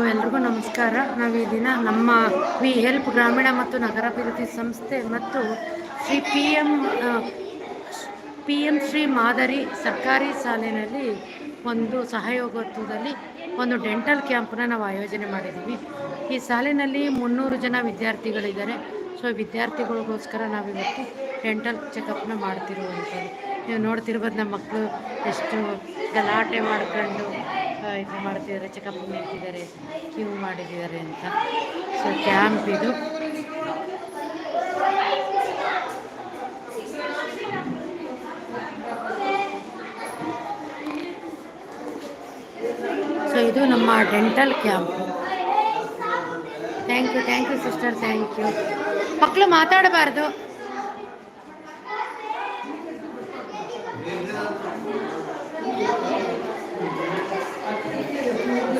ಎಲ್ರಿಗೂ ನಮಸ್ಕಾರ. ನಾವು ಈ ದಿನ ನಮ್ಮ ವಿ ಹೆಲ್ಪ್ ಗ್ರಾಮೀಣ ಮತ್ತು ನಗರಾಭಿವೃದ್ಧಿ ಸಂಸ್ಥೆ ಮತ್ತು Shri P M P M Shri ಮಾದರಿ ಸರ್ಕಾರಿ ಶಾಲೆಯಲ್ಲಿ ಒಂದು ಸಹಯೋಗತ್ವದಲ್ಲಿ ಒಂದು ಡೆಂಟಲ್ ಕ್ಯಾಂಪನ್ನ ನಾವು ಆಯೋಜನೆ ಮಾಡಿದ್ದೀವಿ ಈ ಸಾಲಿನಲ್ಲಿ ಮುನ್ನೂರು ಜನ ವಿದ್ಯಾರ್ಥಿಗಳಿದ್ದಾರೆ. ಸೊ, ವಿದ್ಯಾರ್ಥಿಗಳಿಗೋಸ್ಕರ ನಾವಿವತ್ತು ಡೆಂಟಲ್ ಚೆಕಪ್ನ ಮಾಡ್ತಿರುವಂಥದ್ದು. ನೀವು ನೋಡ್ತಿರ್ಬೋದು, ನಮ್ಮ ಮಕ್ಕಳು ಎಷ್ಟು ಗಲಾಟೆ ಮಾಡ್ಕೊಂಡು ಇದು ಮಾಡ್ತಿದ್ದಾರೆ ಚೆಕಪ್ ಮಾಡ್ತಿದ್ದಾರೆ ಕ್ಯೂ ಮಾಡಿದ್ದಾರೆ ಅಂತ. ಸೊ ಕ್ಯಾಂಪ್ ಇದು. ಸೊ ಇದು ನಮ್ಮ dental camp thank you thank you sister thank you ಮಕ್ಕಳು ಮಾತಾಡಬಾರ್ದು.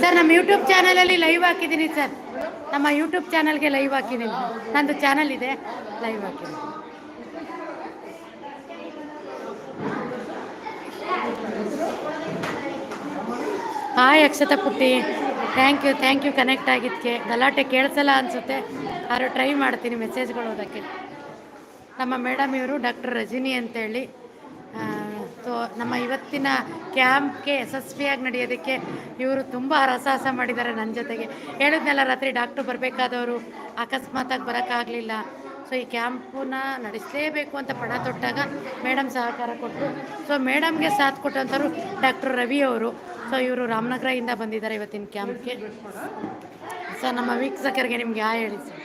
ಸರ್, ನಮ್ಮ ಯೂಟ್ಯೂಬ್ ಚಾನಲಲ್ಲಿ ಲೈವ್ ಹಾಕಿದ್ದೀನಿ ಸರ್. ನಮ್ಮ ಯೂಟ್ಯೂಬ್ ಚಾನಲ್ಗೆ ಲೈವ್ ಹಾಕಿದ್ದೀನಿ. ನಂದು ಚಾನಲ್ ಇದೆ ಲೈವ್ ಹಾಕಿದ್ದೀನಿ. ಹಾಯ್ ಅಕ್ಷತಾ ಪುಟ್ಟಿ. Thank you thank you connect ಆಗಿದ್ದಕ್ಕೆ. ಗಲಾಟೆ ಕೇಳಿಸಲ್ಲ ಅನಿಸುತ್ತೆ. ಆದರೂ ಟ್ರೈ ಮಾಡ್ತೀನಿ ಮೆಸೇಜ್ಗಳು ಓದೋಕ್ಕೆ. ನಮ್ಮ ಮೇಡಮ್ ಇವರು ಡಾಕ್ಟರ್ ರಜಿನಿ ಅಂತೇಳಿ. ಸೊ ನಮ್ಮ ಇವತ್ತಿನ ಕ್ಯಾಂಪ್ಗೆ ಯಶಸ್ವಿಯಾಗಿ ನಡೆಯೋದಕ್ಕೆ ಇವರು ತುಂಬ ಹರಸಾಹಸ ಮಾಡಿದ್ದಾರೆ ನನ್ನ ಜೊತೆಗೆ. ಹೇಳಿದ್ನೆಲ್ಲ ರಾತ್ರಿ ಡಾಕ್ಟ್ರು ಬರಬೇಕಾದವರು, ಅಕಸ್ಮಾತಾಗಿ ಬರೋಕ್ಕಾಗಲಿಲ್ಲ. ಸೊ ಈ ಕ್ಯಾಂಪನ್ನ ನಡೆಸಲೇಬೇಕು ಅಂತ ಪಣ ತೊಟ್ಟಾಗ ಮೇಡಮ್ ಸಹಕಾರ ಕೊಟ್ಟರು ಸೊ ಮೇಡಮ್ಗೆ ಸಾಥ್ ಕೊಟ್ಟಂಥವ್ರು ಡಾಕ್ಟರ್ ರವಿ ಅವರು. ಸೊ ಇವರು ರಾಮನಗರದಿಂದ ಬಂದಿದ್ದಾರೆ ಇವತ್ತಿನ ಕ್ಯಾಂಪ್ಗೆ. ಸೊ ನಮ್ಮ ವೀಕ್ಷಕರಿಗೆ ನಿಮ್ಗೆ ಯಾ ಹೇಳಿ ಸರ್.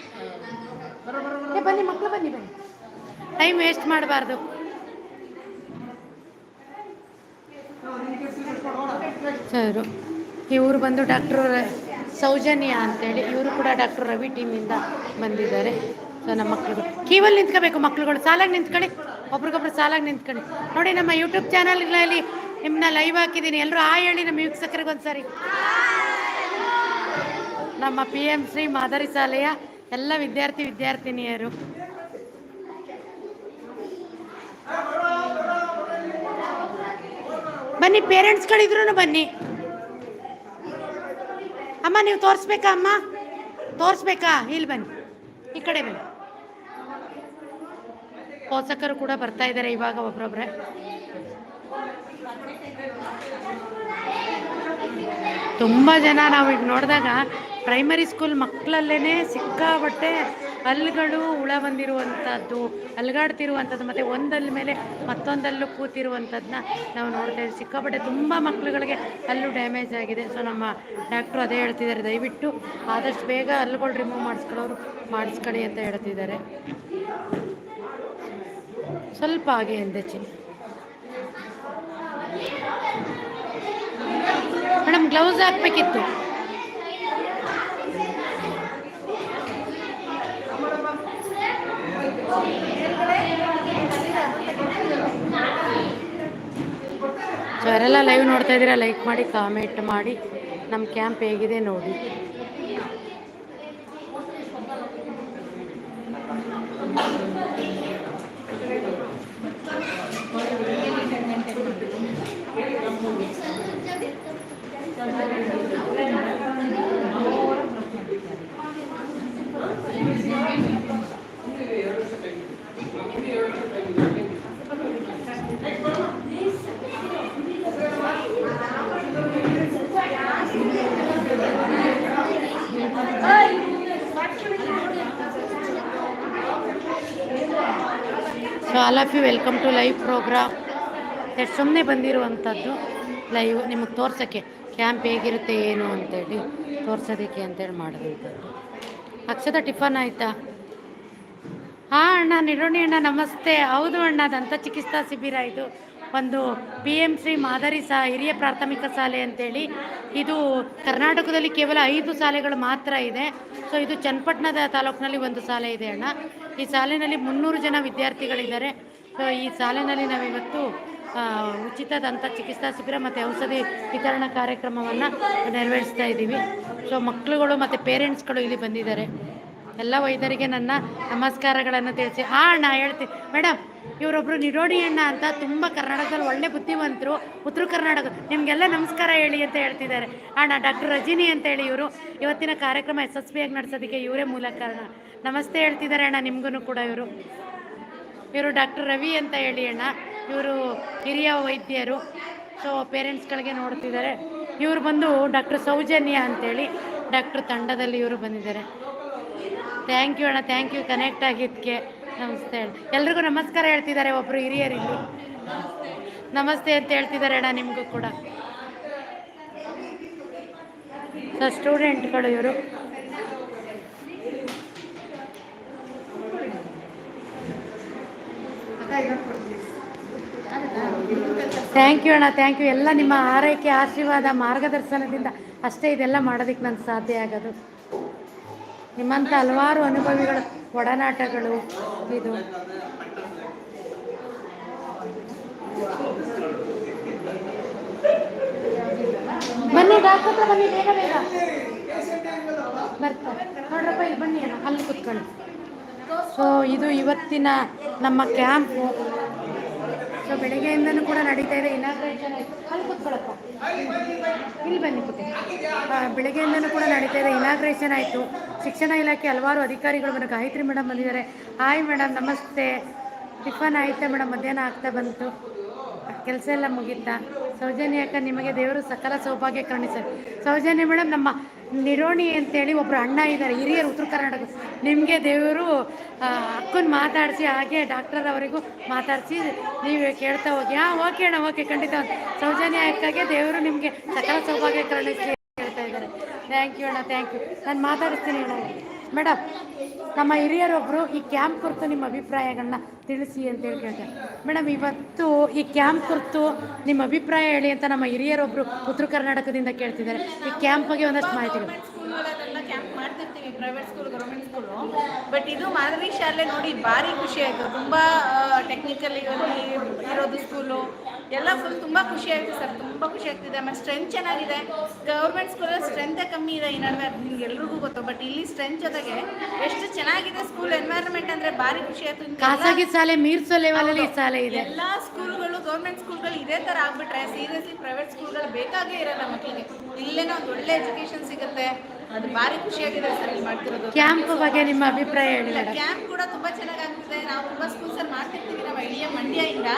ಬನ್ನಿ ಮಕ್ಕಳು ಬನ್ನಿ ಬನ್ನಿ. ಟೈಮ್ ವೇಸ್ಟ್ ಮಾಡಬಾರ್ದು. ಸರ್, ಇವರು ಬಂದು ಡಾಕ್ಟ್ರು ಸೌಜನ್ಯ ಅಂತೇಳಿ ಇವರು ಕೂಡ ಡಾಕ್ಟರ್ ರವಿ ಟೀಮಿಂದ ಬಂದಿದ್ದಾರೆ. ಸೊ ನಮ್ಮ ಮಕ್ಕಳುಗಳು ಕೀವಲ್ಲಿ ನಿಂತ್ಕೋಬೇಕು ಮಕ್ಕಳುಗಳು ಸಾಲಾಗಿ ನಿಂತ್ಕೊಳ್ಳಿ. ಒಬ್ರಿಗೊಬ್ರು ಸಾಲಾಗಿ ನಿಂತ್ಕೊಳ್ಳಿ. ನೋಡಿ, ನಮ್ಮ ಯೂಟ್ಯೂಬ್ ಚಾನಲ್ಗಳಲ್ಲಿ ನಿಮ್ಮನ್ನ ಲೈವ್ ಹಾಕಿದ್ದೀನಿ. ಎಲ್ಲರೂ ಆ ಹೇಳಿ ನಮ್ಮ ವೀಕ್ಷಕರಿಗೆ ಒಂದ್ಸರಿ. ನಮ್ಮ ಪಿ ಎಂ ಶ್ರೀ ಮಾದರಿ ಶಾಲೆಯ ಎಲ್ಲ ವಿದ್ಯಾರ್ಥಿ ವಿದ್ಯಾರ್ಥಿನಿಯರು. ಬನ್ನಿ ಪೇರೆಂಟ್ಸ್ಗಳಿದ್ರು ಬನ್ನಿ. ಅಮ್ಮ, ನೀವು ತೋರಿಸ್ಬೇಕಾ ಅಮ್ಮ? ತೋರಿಸ್ಬೇಕಾ? ಇಲ್ಲಿ ಬನ್ನಿ. ಈ ಕಡೆ ಬನ್ನಿ. ಪೋಷಕರು ಕೂಡ ಬರ್ತಾ ಇದ್ದಾರೆ ಇವಾಗ ಒಬ್ರೊಬ್ರೆ. ತುಂಬ ಜನ ನಾವು ಈಗ ನೋಡಿದಾಗ ಪ್ರೈಮರಿ ಸ್ಕೂಲ್ ಮಕ್ಕಳಲ್ಲೇ ಸಿಕ್ಕಾಬಟ್ಟೆ ಹಲ್ಲುಗಳು ಹುಳ ಬಂದಿರುವಂಥದ್ದು ಅಲ್ಗಾಡ್ತಿರುವಂಥದ್ದು ಮತ್ತು ಒಂದಲ್ಲಿ ಮೇಲೆ ಮತ್ತೊಂದಲ್ಲೂ ಕೂತಿರುವಂಥದ್ದನ್ನ ನಾವು ನೋಡ್ತಾ ಇದ್ದೀವಿ. ಸಿಕ್ಕಾಪಟ್ಟೆ ತುಂಬ ಮಕ್ಕಳುಗಳಿಗೆ ಹಲ್ಲು ಡ್ಯಾಮೇಜ್ ಆಗಿದೆ. ಸೊ ನಮ್ಮ ಡಾಕ್ಟ್ರು ಅದೇ ಹೇಳ್ತಿದ್ದಾರೆ. ದಯವಿಟ್ಟು ಆದಷ್ಟು ಬೇಗ ಹಲ್ಲುಗಳು ರಿಮೂವ್ ಮಾಡಿಸ್ಕೊಳ್ಳೋರು ಮಾಡಿಸ್ಕೊಳ್ಳಿ ಅಂತ ಹೇಳ್ತಿದ್ದಾರೆ. ಸ್ವಲ್ಪ ಹಾಗೆ ಹಿಂದೆ ಚಿನ್ನ ಮೇಡಮ್ ಗ್ಲೌಸ್ ಹಾಕ್ಬೇಕಿತ್ತು. ಸೊ ಲೈವ್ ನೋಡ್ತಾ ಇದ್ದೀರಾ ಲೈಕ್ ಮಾಡಿ ಕಾಮೆಂಟ್ ಮಾಡಿ. ನಮ್ಮ ಕ್ಯಾಂಪ್ ಹೇಗಿದೆ ನೋಡಿ. Of you welcome to live program. ಎಷ್ಟು ಸುಮ್ಮನೆ ಬಂದಿರುವಂಥದ್ದು ಲೈವ್ ನಿಮಗೆ ತೋರ್ಸೋಕ್ಕೆ. ಕ್ಯಾಂಪ್ ಹೇಗಿರುತ್ತೆ, ಏನು ಅಂತೇಳಿ ತೋರ್ಸೋದಕ್ಕೆ ಅಂತೇಳಿ ಮಾಡಿದಂಥದ್ದು. ಅಕ್ಷದ ಟಿಫನ್ ಆಯಿತಾ? ಹಾಂ, ಅಣ್ಣ ನಿರೋಣಿ ಅಣ್ಣ, ನಮಸ್ತೆ. ಹೌದು ಅಣ್ಣ, ದಂತ ಚಿಕಿತ್ಸಾ ಶಿಬಿರ ಇದು. ಒಂದು ಪಿ ಎಂ ಶ್ರೀ ಮಾದರಿ ಸಾ, ಹಿರಿಯ ಪ್ರಾಥಮಿಕ ಶಾಲೆ ಅಂತೇಳಿ. ಇದು ಕರ್ನಾಟಕದಲ್ಲಿ ಕೇವಲ ಐದು ಶಾಲೆಗಳು ಮಾತ್ರ ಇದೆ. ಸೊ, ಇದು ಚನ್ನಪಟ್ಟಣದ ತಾಲೂಕಿನಲ್ಲಿ ಒಂದು ಶಾಲೆ ಇದೆ ಅಣ್ಣ. ಈ ಶಾಲೆಯಲ್ಲಿ ಮುನ್ನೂರು ಜನ ವಿದ್ಯಾರ್ಥಿಗಳಿದ್ದಾರೆ. ಸೊ ಈ ಸಾಲಿನಲ್ಲಿ ನಾವಿವತ್ತು ಉಚಿತ ದಂತ ಚಿಕಿತ್ಸಾ ಶಿಬಿರ ಮತ್ತು ಔಷಧಿ ವಿತರಣಾ ಕಾರ್ಯಕ್ರಮವನ್ನು ನೆರವೇರಿಸ್ತಾ ಇದ್ದೀವಿ. ಸೊ ಮಕ್ಕಳುಗಳು ಮತ್ತು ಪೇರೆಂಟ್ಸ್ಗಳು ಇಲ್ಲಿ ಬಂದಿದ್ದಾರೆ. ಎಲ್ಲ ವೈದ್ಯರಿಗೆ ನನ್ನ ನಮಸ್ಕಾರಗಳನ್ನು ತಿಳಿಸಿ. ಆ, ಅಣ್ಣ ಹೇಳ್ತೀನಿ ಮೇಡಮ್ ಇವರೊಬ್ಬರು ನಿರೋಡಿ ಅಣ್ಣ ಅಂತ ತುಂಬ ಕರ್ನಾಟಕದಲ್ಲಿ ಒಳ್ಳೆ ಬುದ್ಧಿವಂತರು, ಉತ್ತರ ಕರ್ನಾಟಕ, ನಿಮಗೆಲ್ಲ ನಮಸ್ಕಾರ ಹೇಳಿ ಅಂತ ಹೇಳ್ತಿದ್ದಾರೆ. ಅಣ್ಣ, ಡಾಕ್ಟರ್ ರಜಿನಿ ಅಂತ ಹೇಳಿ ಇವರು. ಇವತ್ತಿನ ಕಾರ್ಯಕ್ರಮ ಯಶಸ್ವಿಯಾಗಿ ನಡೆಸೋದಕ್ಕೆ ಇವರೇ ಮೂಲ ಕಾರಣ. ನಮಸ್ತೆ ಹೇಳ್ತಿದ್ದಾರೆ ಅಣ್ಣ ನಿಮಗೂ ಕೂಡ ಇವರು. ಇವರು ಡಾಕ್ಟರ್ ರವಿ ಅಂತ ಹೇಳಿ ಅಣ್ಣ. ಇವರು ಹಿರಿಯ ವೈದ್ಯರು. ಸೊ ಪೇರೆಂಟ್ಸ್ಗಳಿಗೆ ನೋಡ್ತಿದ್ದಾರೆ. ಇವರು ಬಂದು ಡಾಕ್ಟರ್ ಸೌಜನ್ಯ ಅಂತೇಳಿ ಡಾಕ್ಟರ್ ತಂಡದಲ್ಲಿ ಇವರು ಬಂದಿದ್ದಾರೆ. ಥ್ಯಾಂಕ್ ಯು ಅಣ್ಣ ಥ್ಯಾಂಕ್ ಯು ಕನೆಕ್ಟ್ ಆಗಿದ್ದಕ್ಕೆ ನಮಸ್ತೆ ಎಲ್ರಿಗೂ ನಮಸ್ಕಾರ ಹೇಳ್ತಿದ್ದಾರೆ ಒಬ್ಬರು ಹಿರಿಯರಿಗೆ. ನಮಸ್ತೆ ಅಂತ ಹೇಳ್ತಿದ್ದಾರೆ ಅಣ್ಣ ನಿಮಗೂ ಕೂಡ. ಸೊ ಸ್ಟೂಡೆಂಟ್ಗಳು ಇವರು. ಥ್ಯಾಂಕ್ ಯು ಅಣ್ಣ ಥ್ಯಾಂಕ್ ಯು ಎಲ್ಲ ನಿಮ್ಮ ಆರೈಕೆ, ಆಶೀರ್ವಾದ, ಮಾರ್ಗದರ್ಶನದಿಂದ ಅಷ್ಟೇ ಇದೆಲ್ಲ ಮಾಡೋದಕ್ಕೆ ನನಗೆ ಸಾಧ್ಯ ಆಗೋದು. ನಿಮ್ಮಂಥ ಹಲವಾರು ಅನುಭವಿಗಳು, ಒಡನಾಟಗಳು, ಇದು. ಬನ್ನಿ, ಡಾಕ್ಟರ್ ಬನ್ನಿ, ಬೇಗ ಬೇಗ. ಬರ್ತಾರೆ ನೋಡ್ರಪ್ಪ, ಇಲ್ಲಿ ಬನ್ನಿ ಅಲ್ಲಿ ಕುತ್ಕೊಳ್ಳಿ. ಸೊ ಇದು ಇವತ್ತಿನ ನಮ್ಮ ಕ್ಯಾಂಪು ಬೆಳಗ್ಗೆಯಿಂದನೂ ಕೂಡ ನಡೀತಾ ಇದೆ. ಇನಾಗ್ರೇಷನ್ ಕೂತ್ಕೊಳ್ಳಪ್ಪ ಇಲ್ಲಿ ಬನ್ನಿ ಬೆಳಗ್ಗೆಯಿಂದನೂ ಕೂಡ ನಡೀತಾ ಇದೆ. ಇನಾಗ್ರೇಷನ್ ಆಯಿತು. ಶಿಕ್ಷಣ ಇಲಾಖೆ ಹಲವಾರು ಅಧಿಕಾರಿಗಳು ಬಂದು, ಗಾಯತ್ರಿ ಮೇಡಮ್ ಬಂದಿದ್ದಾರೆ. ಹಾಯ್ ಮೇಡಮ್, ನಮಸ್ತೆ. ಟಿಫನ್ ಆಯಿತಾ ಮೇಡಮ್? ಮಧ್ಯಾಹ್ನ ಆಗ್ತಾ ಬಂತು. ಕೆಲಸ ಎಲ್ಲ ಮುಗೀತಾ? ಸೌಜನ್ಯ ಅಕ್ಕ, ನಿಮಗೆ ದೇವರು ಸಕಲ ಸೌಭಾಗ್ಯ ಕರುಣಿಸಲಿ. ಸೌಜನ್ಯ ಮೇಡಮ್, ನಮ್ಮ ನಿರೋಣಿ ಅಂತೇಳಿ ಒಬ್ಬರು ಅಣ್ಣ ಇದ್ದಾರೆ, ಹಿರಿಯರು ಉತ್ತರ ಕರ್ನಾಟಕ. ನಿಮಗೆ ದೇವರು ಅಕ್ಕನ ಮಾತಾಡಿಸಿ, ಹಾಗೆ ಡಾಕ್ಟರ್ ಅವರಿಗೂ ಮಾತಾಡಿಸಿ ನೀವು ಕೇಳ್ತಾ ಹೋಗಿ. ಹಾಂ, ಓಕೆ ಅಣ್ಣ, ಓಕೆ, ಖಂಡಿತ. ಸೌಜನ್ಯ ಅಕ್ಕಗೆ ದೇವರು ನಿಮಗೆ ಸಕಲ ಸೌಭಾಗ್ಯ ಕರುಣಿಸಿ ಹೇಳ್ತಾ ಇದ್ದಾರೆ. ಥ್ಯಾಂಕ್ ಯು ಅಣ್ಣ ಥ್ಯಾಂಕ್ ಯು ನಾನು ಮಾತಾಡಿಸ್ತೀನಿ ಅಣ್ಣ. ಮೇಡಮ್, ನಮ್ಮ ಹಿರಿಯರೊಬ್ಬರು ಈ ಕ್ಯಾಂಪ್ ಕುರಿತು ನಿಮ್ಮ ಅಭಿಪ್ರಾಯಗಳನ್ನ ತಿಳಿಸಿ ಅಂತ ಹೇಳಿ ಕೇಳ್ತಾರೆ ಮೇಡಮ್, ಇವತ್ತು ಈ ಕ್ಯಾಂಪ್ ಕುರಿತು ನಿಮ್ಮ ಅಭಿಪ್ರಾಯ ಹೇಳಿ ಅಂತ ನಮ್ಮ ಹಿರಿಯರೊಬ್ಬರು ಉತ್ತರ ಕರ್ನಾಟಕದಿಂದ ಕೇಳ್ತಿದ್ದಾರೆ. ಈ ಕ್ಯಾಂಪ್ ಬಗ್ಗೆ ಒಂದಷ್ಟು ಮಾಹಿತಿಗಳು. ಮಾಡ್ತಿರ್ತೀವಿ private school government school but ಇದು ಮಾದರಿ ಶಾಲೆ ನೋಡಿ ಭಾರಿ ಖುಷಿ ಆಯಿತು. ತುಂಬ ಟೆಕ್ನಿಕಲ್ ಇರೋದು ಸ್ಕೂಲು ಎಲ್ಲ ಫುಲ್ ತುಂಬ ಖುಷಿ ಆಯಿತು ಸರ್. ತುಂಬ ಖುಷಿ ಆಗ್ತಿದೆ. ಆಮೇಲೆ ಸ್ಟ್ರೆಂತ್ ಚೆನ್ನಾಗಿದೆ. ಗೌರ್ಮೆಂಟ್ ಸ್ಕೂಲಲ್ಲಿ ಸ್ಟ್ರೆಂತೇ ಕಮ್ಮಿ ಇದೆ ಈ ನಡುವೆ. ಅದು ನಿಮ್ಗೆ ಎಲ್ರಿಗೂ ಗೊತ್ತು. ಬಟ್ ಇಲ್ಲಿ ಸ್ಟ್ರೆಂತ್ ಜೊತೆಗೆ ಎಷ್ಟು ಚೆನ್ನಾಗಿದೆ ಸ್ಕೂಲ್ ಎನ್ವೈರನ್ಮೆಂಟ್ ಅಂದರೆ ಭಾರಿ ಖುಷಿ ಆಯಿತು. ಖಾಸಗಿ ಶಾಲೆ ಮೀರ್ಸೋ ಲೆವೆಲಲ್ಲಿ ಶಾಲೆ ಇದೆ. ಎಲ್ಲ ಸ್ಕೂಲ್ಗಳು ಗೌರ್ಮೆಂಟ್ ಸ್ಕೂಲ್ಗಳು ಇದೇ ಥರ ಆಗ್ಬಿಟ್ರೆ ಸೀರಿಯಸ್ಲಿ ಪ್ರೈವೇಟ್ ಸ್ಕೂಲ್ಗಳು ಬೇಕಾಗೇ ಇರಲ್ಲ ಮಕ್ಕಳಿಗೆ ಇಲ್ಲೇನೋ ಒಂದು ಒಳ್ಳೆ ಎಜುಕೇಶನ್ ಸಿಗುತ್ತೆ. ಅದು ಭಾರಿ ಖುಷಿಯಾಗಿದೆ ಸರ್ ಇಲ್ಲಿ ಮಾಡ್ತಿರೋದು. ಕ್ಯಾಂಪ್ ಬಗ್ಗೆ ನಿಮ್ಮ ಅಭಿಪ್ರಾಯ ಹೇಳಿ ಮೇಡಮ್ ಕ್ಯಾಂಪ್ ಕೂಡ ತುಂಬಾ ಚೆನ್ನಾಗಿ ಆಗ್ತಿದೆ ನಾವು ತುಂಬಾ ಸ್ಕೂಲ್ಸ್ ಅಲ್ಲಿ ಮಾಡ್ತಿರ್ತೀವಿ. ನಾವು ಇಡೀ ಮಂಡ್ಯದಿಂದ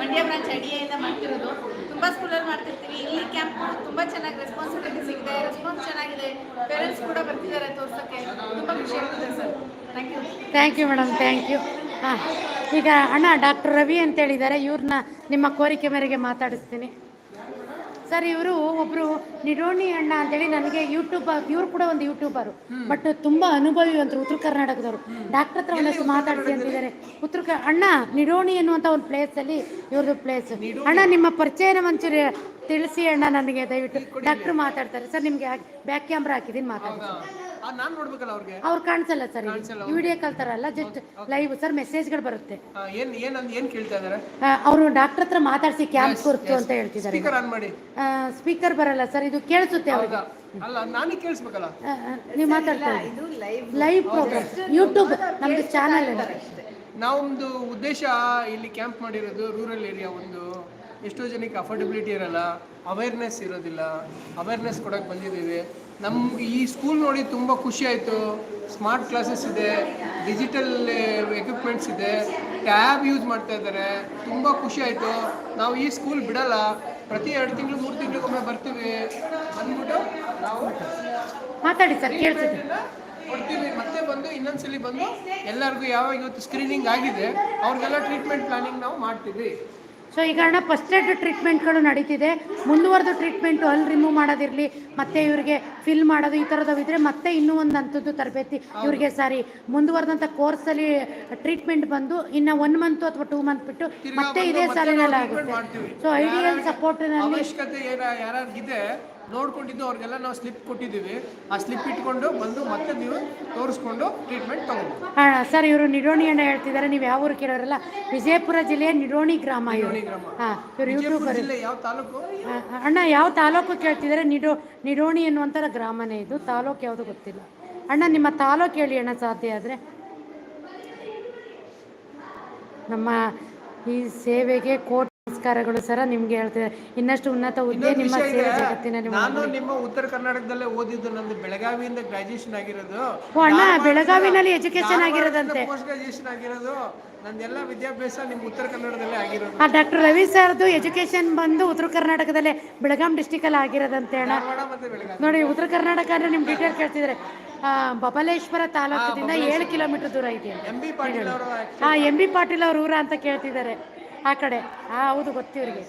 ಮಂಡ್ಯ ಬ್ರಾಂಚ್ ಅಡಿಯಿಂದ ಮಾಡ್ತಿರೋದು. ತುಂಬಾ ಸ್ಕೂಲಲ್ಲಿ ಮಾಡ್ತಿರ್ತೀವಿ. ಇಲ್ಲಿ ಕ್ಯಾಂಪ್ ತುಂಬಾ ಚೆನ್ನಾಗಿ ರೆಸ್ಪಾನ್ಸಿಬಿಲಿಟಿ ಸಿಗಿದೆ. ರೆಸ್ಪಾನ್ಸ್ ಚೆನ್ನಾಗಿದೆ. ಪೇರೆಂಟ್ಸ್ ಕೂಡ ಬರ್ತಿದ್ದಾರೆ ತೋರ್ಸಕ್ಕೆ. ತುಂಬಾ ಖುಷಿ ಆಗ್ತಿದೆ sir. Thank you thank you madam thank you ಹಾಂ ಈಗ ಅಣ್ಣ ಡಾಕ್ಟರ್ ರವಿ ಅಂತ ಹೇಳಿದ್ದಾರೆ. ಇವ್ರನ್ನ ನಿಮ್ಮ ಕೋರಿಕೆ ಮೇರೆಗೆ ಮಾತಾಡಿಸ್ತೀನಿ. ಸರ್ ಇವರು ಒಬ್ರು ನಿರೋಣಿ ಅಣ್ಣ ಅಂತೇಳಿ ನನಗೆ ಯೂಟ್ಯೂಬ್ ಇವ್ರು ಕೂಡ ಒಂದು ಯೂಟ್ಯೂಬರು. ಬಟ್ ತುಂಬಾ ಅನುಭವಿ ಅಂತ ಉತ್ತರ ಕರ್ನಾಟಕದವರು. ಡಾಕ್ಟರ್ ಹತ್ರ ಒಂದಷ್ಟು ಮಾತಾಡ್ಸಿ ಅಂತಿದ್ದಾರೆ. ಉತ್ತರ ಅಣ್ಣ ನಿರೋಣಿ ಅನ್ನುವಂತ ಒಂದು ಪ್ಲೇಸಲ್ಲಿ ಇವ್ರದ್ದು ಪ್ಲೇಸ್ ಅಣ್ಣ ನಿಮ್ಮ ಪರಿಚಯನ ಒಂಚೂರು ತಿಳಿಸಿ ಅಣ್ಣ ನನಗೆ ದಯವಿಟ್ಟು. ಡಾಕ್ಟರ್ ಮಾತಾಡ್ತಾರೆ. ಸರ್ ನಿಮ್ಗೆ ಬ್ಯಾಕ್ ಕ್ಯಾಮ್ರಾ ಹಾಕಿದೀನಿ ಮಾತಾಡಿ. ನಾನು ನೋಡ್ಬೇಕಲ್ಲ ಅವ್ರಿಗೆ? ಅವ್ರು ಕಾಣಿಸಲ್ಲ ಸರ್ ವಿಡಿಯೋ ಕಾಲ್ ಅಲ್ಲ ಜಸ್ಟ್ ಲೈವ್ ಸರ್ ಮೆಸೇಜ್ಗಳು ಬರುತ್ತೆ. ಏನ್ ಏನ್ ಏನ್ ಕೇಳ್ತಾ ಇದ್ದಾರೆ ಅವರು ಡಾಕ್ಟರ್ ಹತ್ರ ಮಾತಾಡಿಸಿ ಕ್ಯಾಂಪ್ ಕುರಿತು ಅಂತ ಹೇಳ್ತಿದ್ದಾರೆ. ಸ್ಪೀಕರ್ ಆನ್ ಮಾಡಿ. ಸ್ಪೀಕರ್ ಬರಲ್ಲ ಸರ್ ಇದು ಕೇಳಿಸುತ್ತೆ ಅವ್ರಿಗೆ. ಅಲ್ಲ ನಾನೇ ಕೇಳಿಸ್ಬೇಕಲ್ಲ? ನೀವು ಮಾತಾಡ್ತಾ ಲೈವ್ ಪ್ರೋಗ್ರಾಮ್ ಯೂಟ್ಯೂಬ್ ನಮ್ದು ಚಾನಲ್ ನಾವೊಂದು ಉದ್ದೇಶ ಇಲ್ಲಿ ಕ್ಯಾಂಪ್ ಮಾಡಿರೋದು ರೂರಲ್ ಏರಿಯಾ ಒಂದು. ಎಷ್ಟೋ ಜನಕ್ಕೆ ಅಫೋರ್ಡೆಬಿಲಿಟಿ ಇರಲ್ಲ ಅವೇರ್ನೆಸ್ ಇರೋದಿಲ್ಲ ಅವೇರ್ನೆಸ್ ಕೊಡೋಕೆ ಬಂದಿದ್ದೀವಿ. ನಮ್ಗೆ ಈ ಸ್ಕೂಲ್ ನೋಡಿ ತುಂಬ ಖುಷಿ ಆಯಿತು. ಸ್ಮಾರ್ಟ್ ಕ್ಲಾಸಸ್ ಇದೆ ಡಿಜಿಟಲ್ ಎಕ್ವಿಪ್ಮೆಂಟ್ಸ್ ಇದೆ ಟ್ಯಾಬ್ ಯೂಸ್ ಮಾಡ್ತಾ ಇದ್ದಾರೆ. ತುಂಬ ಖುಷಿ ಆಯಿತು. ನಾವು ಈ ಸ್ಕೂಲ್ ಬಿಡಲ್ಲ. ಪ್ರತಿ ಎರಡು ತಿಂಗಳು ಮೂರು ತಿಂಗಳಿಗೊಮ್ಮೆ ಬರ್ತೀವಿ. ಬಂದ್ಬಿಟ್ಟು ನಾವು ಮಾತಾಡಿ ಸರ್ ಕೊಡ್ತೀವಿ. ಮತ್ತೆ ಬಂದು ಇನ್ನೊಂದ್ಸಲಿ ಬಂದು ಎಲ್ಲರಿಗೂ ಯಾವಾಗ ಇವತ್ತು ಸ್ಕ್ರೀನಿಂಗ್ ಆಗಿದೆ ಅವ್ರಿಗೆಲ್ಲ ಟ್ರೀಟ್ಮೆಂಟ್ ಪ್ಲಾನಿಂಗ್ ನಾವು ಮಾಡ್ತೀವಿ. ಸೊ ಈ ಕಾರಣ ಫಸ್ಟ್ ಏಡ್ ಟ್ರೀಟ್ಮೆಂಟ್ಗಳು ನಡೀತಿದೆ. ಮುಂದುವರೆದು ಟ್ರೀಟ್ಮೆಂಟು ಅಲ್ಲಿ ರಿಮೂವ್ ಮಾಡೋದಿರಲಿ ಮತ್ತೆ ಇವರಿಗೆ ಫಿಲ್ ಮಾಡೋದು ಈ ಥರದವು ಇದ್ರೆ ಮತ್ತೆ ಇನ್ನೂ ಒಂದು ಅಂಥದ್ದು ತರಬೇತಿ ಇವರಿಗೆ ಸಾರಿ. ಮುಂದುವರೆದಂಥ ಕೋರ್ಸಲ್ಲಿ ಟ್ರೀಟ್ಮೆಂಟ್ ಬಂದು ಇನ್ನು ಒನ್ ಮಂತು ಅಥವಾ ಟೂ ಮಂತ್ ಬಿಟ್ಟು ಮತ್ತೆ ಇದೇ ಸಾಲಿನಲ್ಲಿ ಆಗುತ್ತೆ. ಸೊ ಐಡಿಯಲ್ ಸಪೋರ್ಟ್ನಲ್ಲಿ ನೋಡ್ಕೊಂಡಿದ್ದು ಅವ್ರಿಗೆಲ್ಲ ನಾವು ಸ್ಲಿಪ್ ಕೊಟ್ಟಿದ್ದೀವಿ. ಆ ಸ್ಲಿಪ್ ಇಟ್ಕೊಂಡು ಬಂದು ಮತ್ತೆ ನೀವು ತೋರಿಸ್ಕೊಂಡು ಟ್ರೀಟ್ಮೆಂಟ್ ತಗೋಬೋದು ಹಾಂ ಸರ್ ಇವರು ನಿಡೋಣಿ ಅಣ್ಣ ಹೇಳ್ತಿದ್ದಾರೆ. ನೀವು ಯಾವ ಊರು ಕೇಳೋರಲ್ಲ? ವಿಜಯಪುರ ಜಿಲ್ಲೆಯ ನಿಡೋಣಿ ಗ್ರಾಮ ಇವರು. ಹಾಂ ಇವರು ಯೂಟ್ಯೂಬರ್ ಯಾವ ತಾಲೂಕು? ಅಣ್ಣ ಯಾವ ತಾಲೂಕು ಕೇಳ್ತಿದ್ದಾರೆ? ನಿಡೋ ನಿಡೋಣಿ ಅನ್ನುವಂಥ ಗ್ರಾಮನೇ ಇದು. ತಾಲೂಕು ಯಾವುದು ಗೊತ್ತಿಲ್ಲ. ಅಣ್ಣ ನಿಮ್ಮ ತಾಲೂಕು ಹೇಳಿ ಅಣ್ಣ ಸಾಧ್ಯ ಆದರೆ. ನಮ್ಮ ಈ ಸೇವೆಗೆ ಕೋಟಿ ನಮಸ್ಕಾರಗಳು ಸರ ನಿಮ್ಗೆ ಹೇಳ್ತಿದ್ದಾರೆ ಇನ್ನಷ್ಟು ಉನ್ನತ ಹುದ್ದೆ ನಿಮ್ಮ ಸೇವೆ ನಾನು ನಿಮ್ಮ ಉತ್ತರ ಕರ್ನಾಟಕದಲ್ಲೇ ಓದಿದ್ದು ನಂದು ಬೆಳಗಾವಿಯಿಂದ ಗ್ರಾಜುಯೇಷನ್ ಆಗಿರೋದು. ಓ ಅಣ್ಣ ಬೆಳಗಾವಿನಲ್ಲಿ ಎಜುಕೇಶನ್ ಆಗಿರೋದಂತೆ. ಪೋಸ್ಟ್ ಗ್ರಾಜುಯೇಷನ್ ಆಗಿರೋದು. ನಂದೆಲ್ಲ ವಿದ್ಯಾಭ್ಯಾಸ ನಿಮ್ಮ ಉತ್ತರ ಕನ್ನಡದಲ್ಲೇ ಆಗಿರೋದು. ಆ ಡಾಕ್ಟರ್ ರವಿ ಸರ್ದು ಎಜುಕೇಶನ್ ಬಂದು ಉತ್ತರ ಕರ್ನಾಟಕದಲ್ಲೇ ಬೆಳಗಾಂ ಡಿಸ್ಟಿಕಲ್ಲಿ ಆಗಿರೋದಂತೆ ಅಣ್ಣ. ನೋಡಿ ಉತ್ತರ ಕರ್ನಾಟಕ ಅಂದ್ರೆ ನಿಮ್ ಡೀಟೇಲ್ ಕೇಳ್ತಿದ್ರೆ ಆ, ಬಬಲೇಶ್ವರ ತಾಲೂಕಿನಿಂದ ಏಳು ಕಿಲೋಮೀಟರ್ ದೂರ ಇದೆ ಎಂ ಬಿ ಪಾಟೀಲ್ ಅವರು ಹಾ ಎಂ ಬಿ ಪಾಟೀಲ್ ಅವ್ರ ಊರ ಅಂತ ಕೇಳ್ತಿದ್ದಾರೆ. ಆ ಕಡೆ. ಹಾಂ ಹೌದು ಗೊತ್ತಿವ್ರಿಗೆ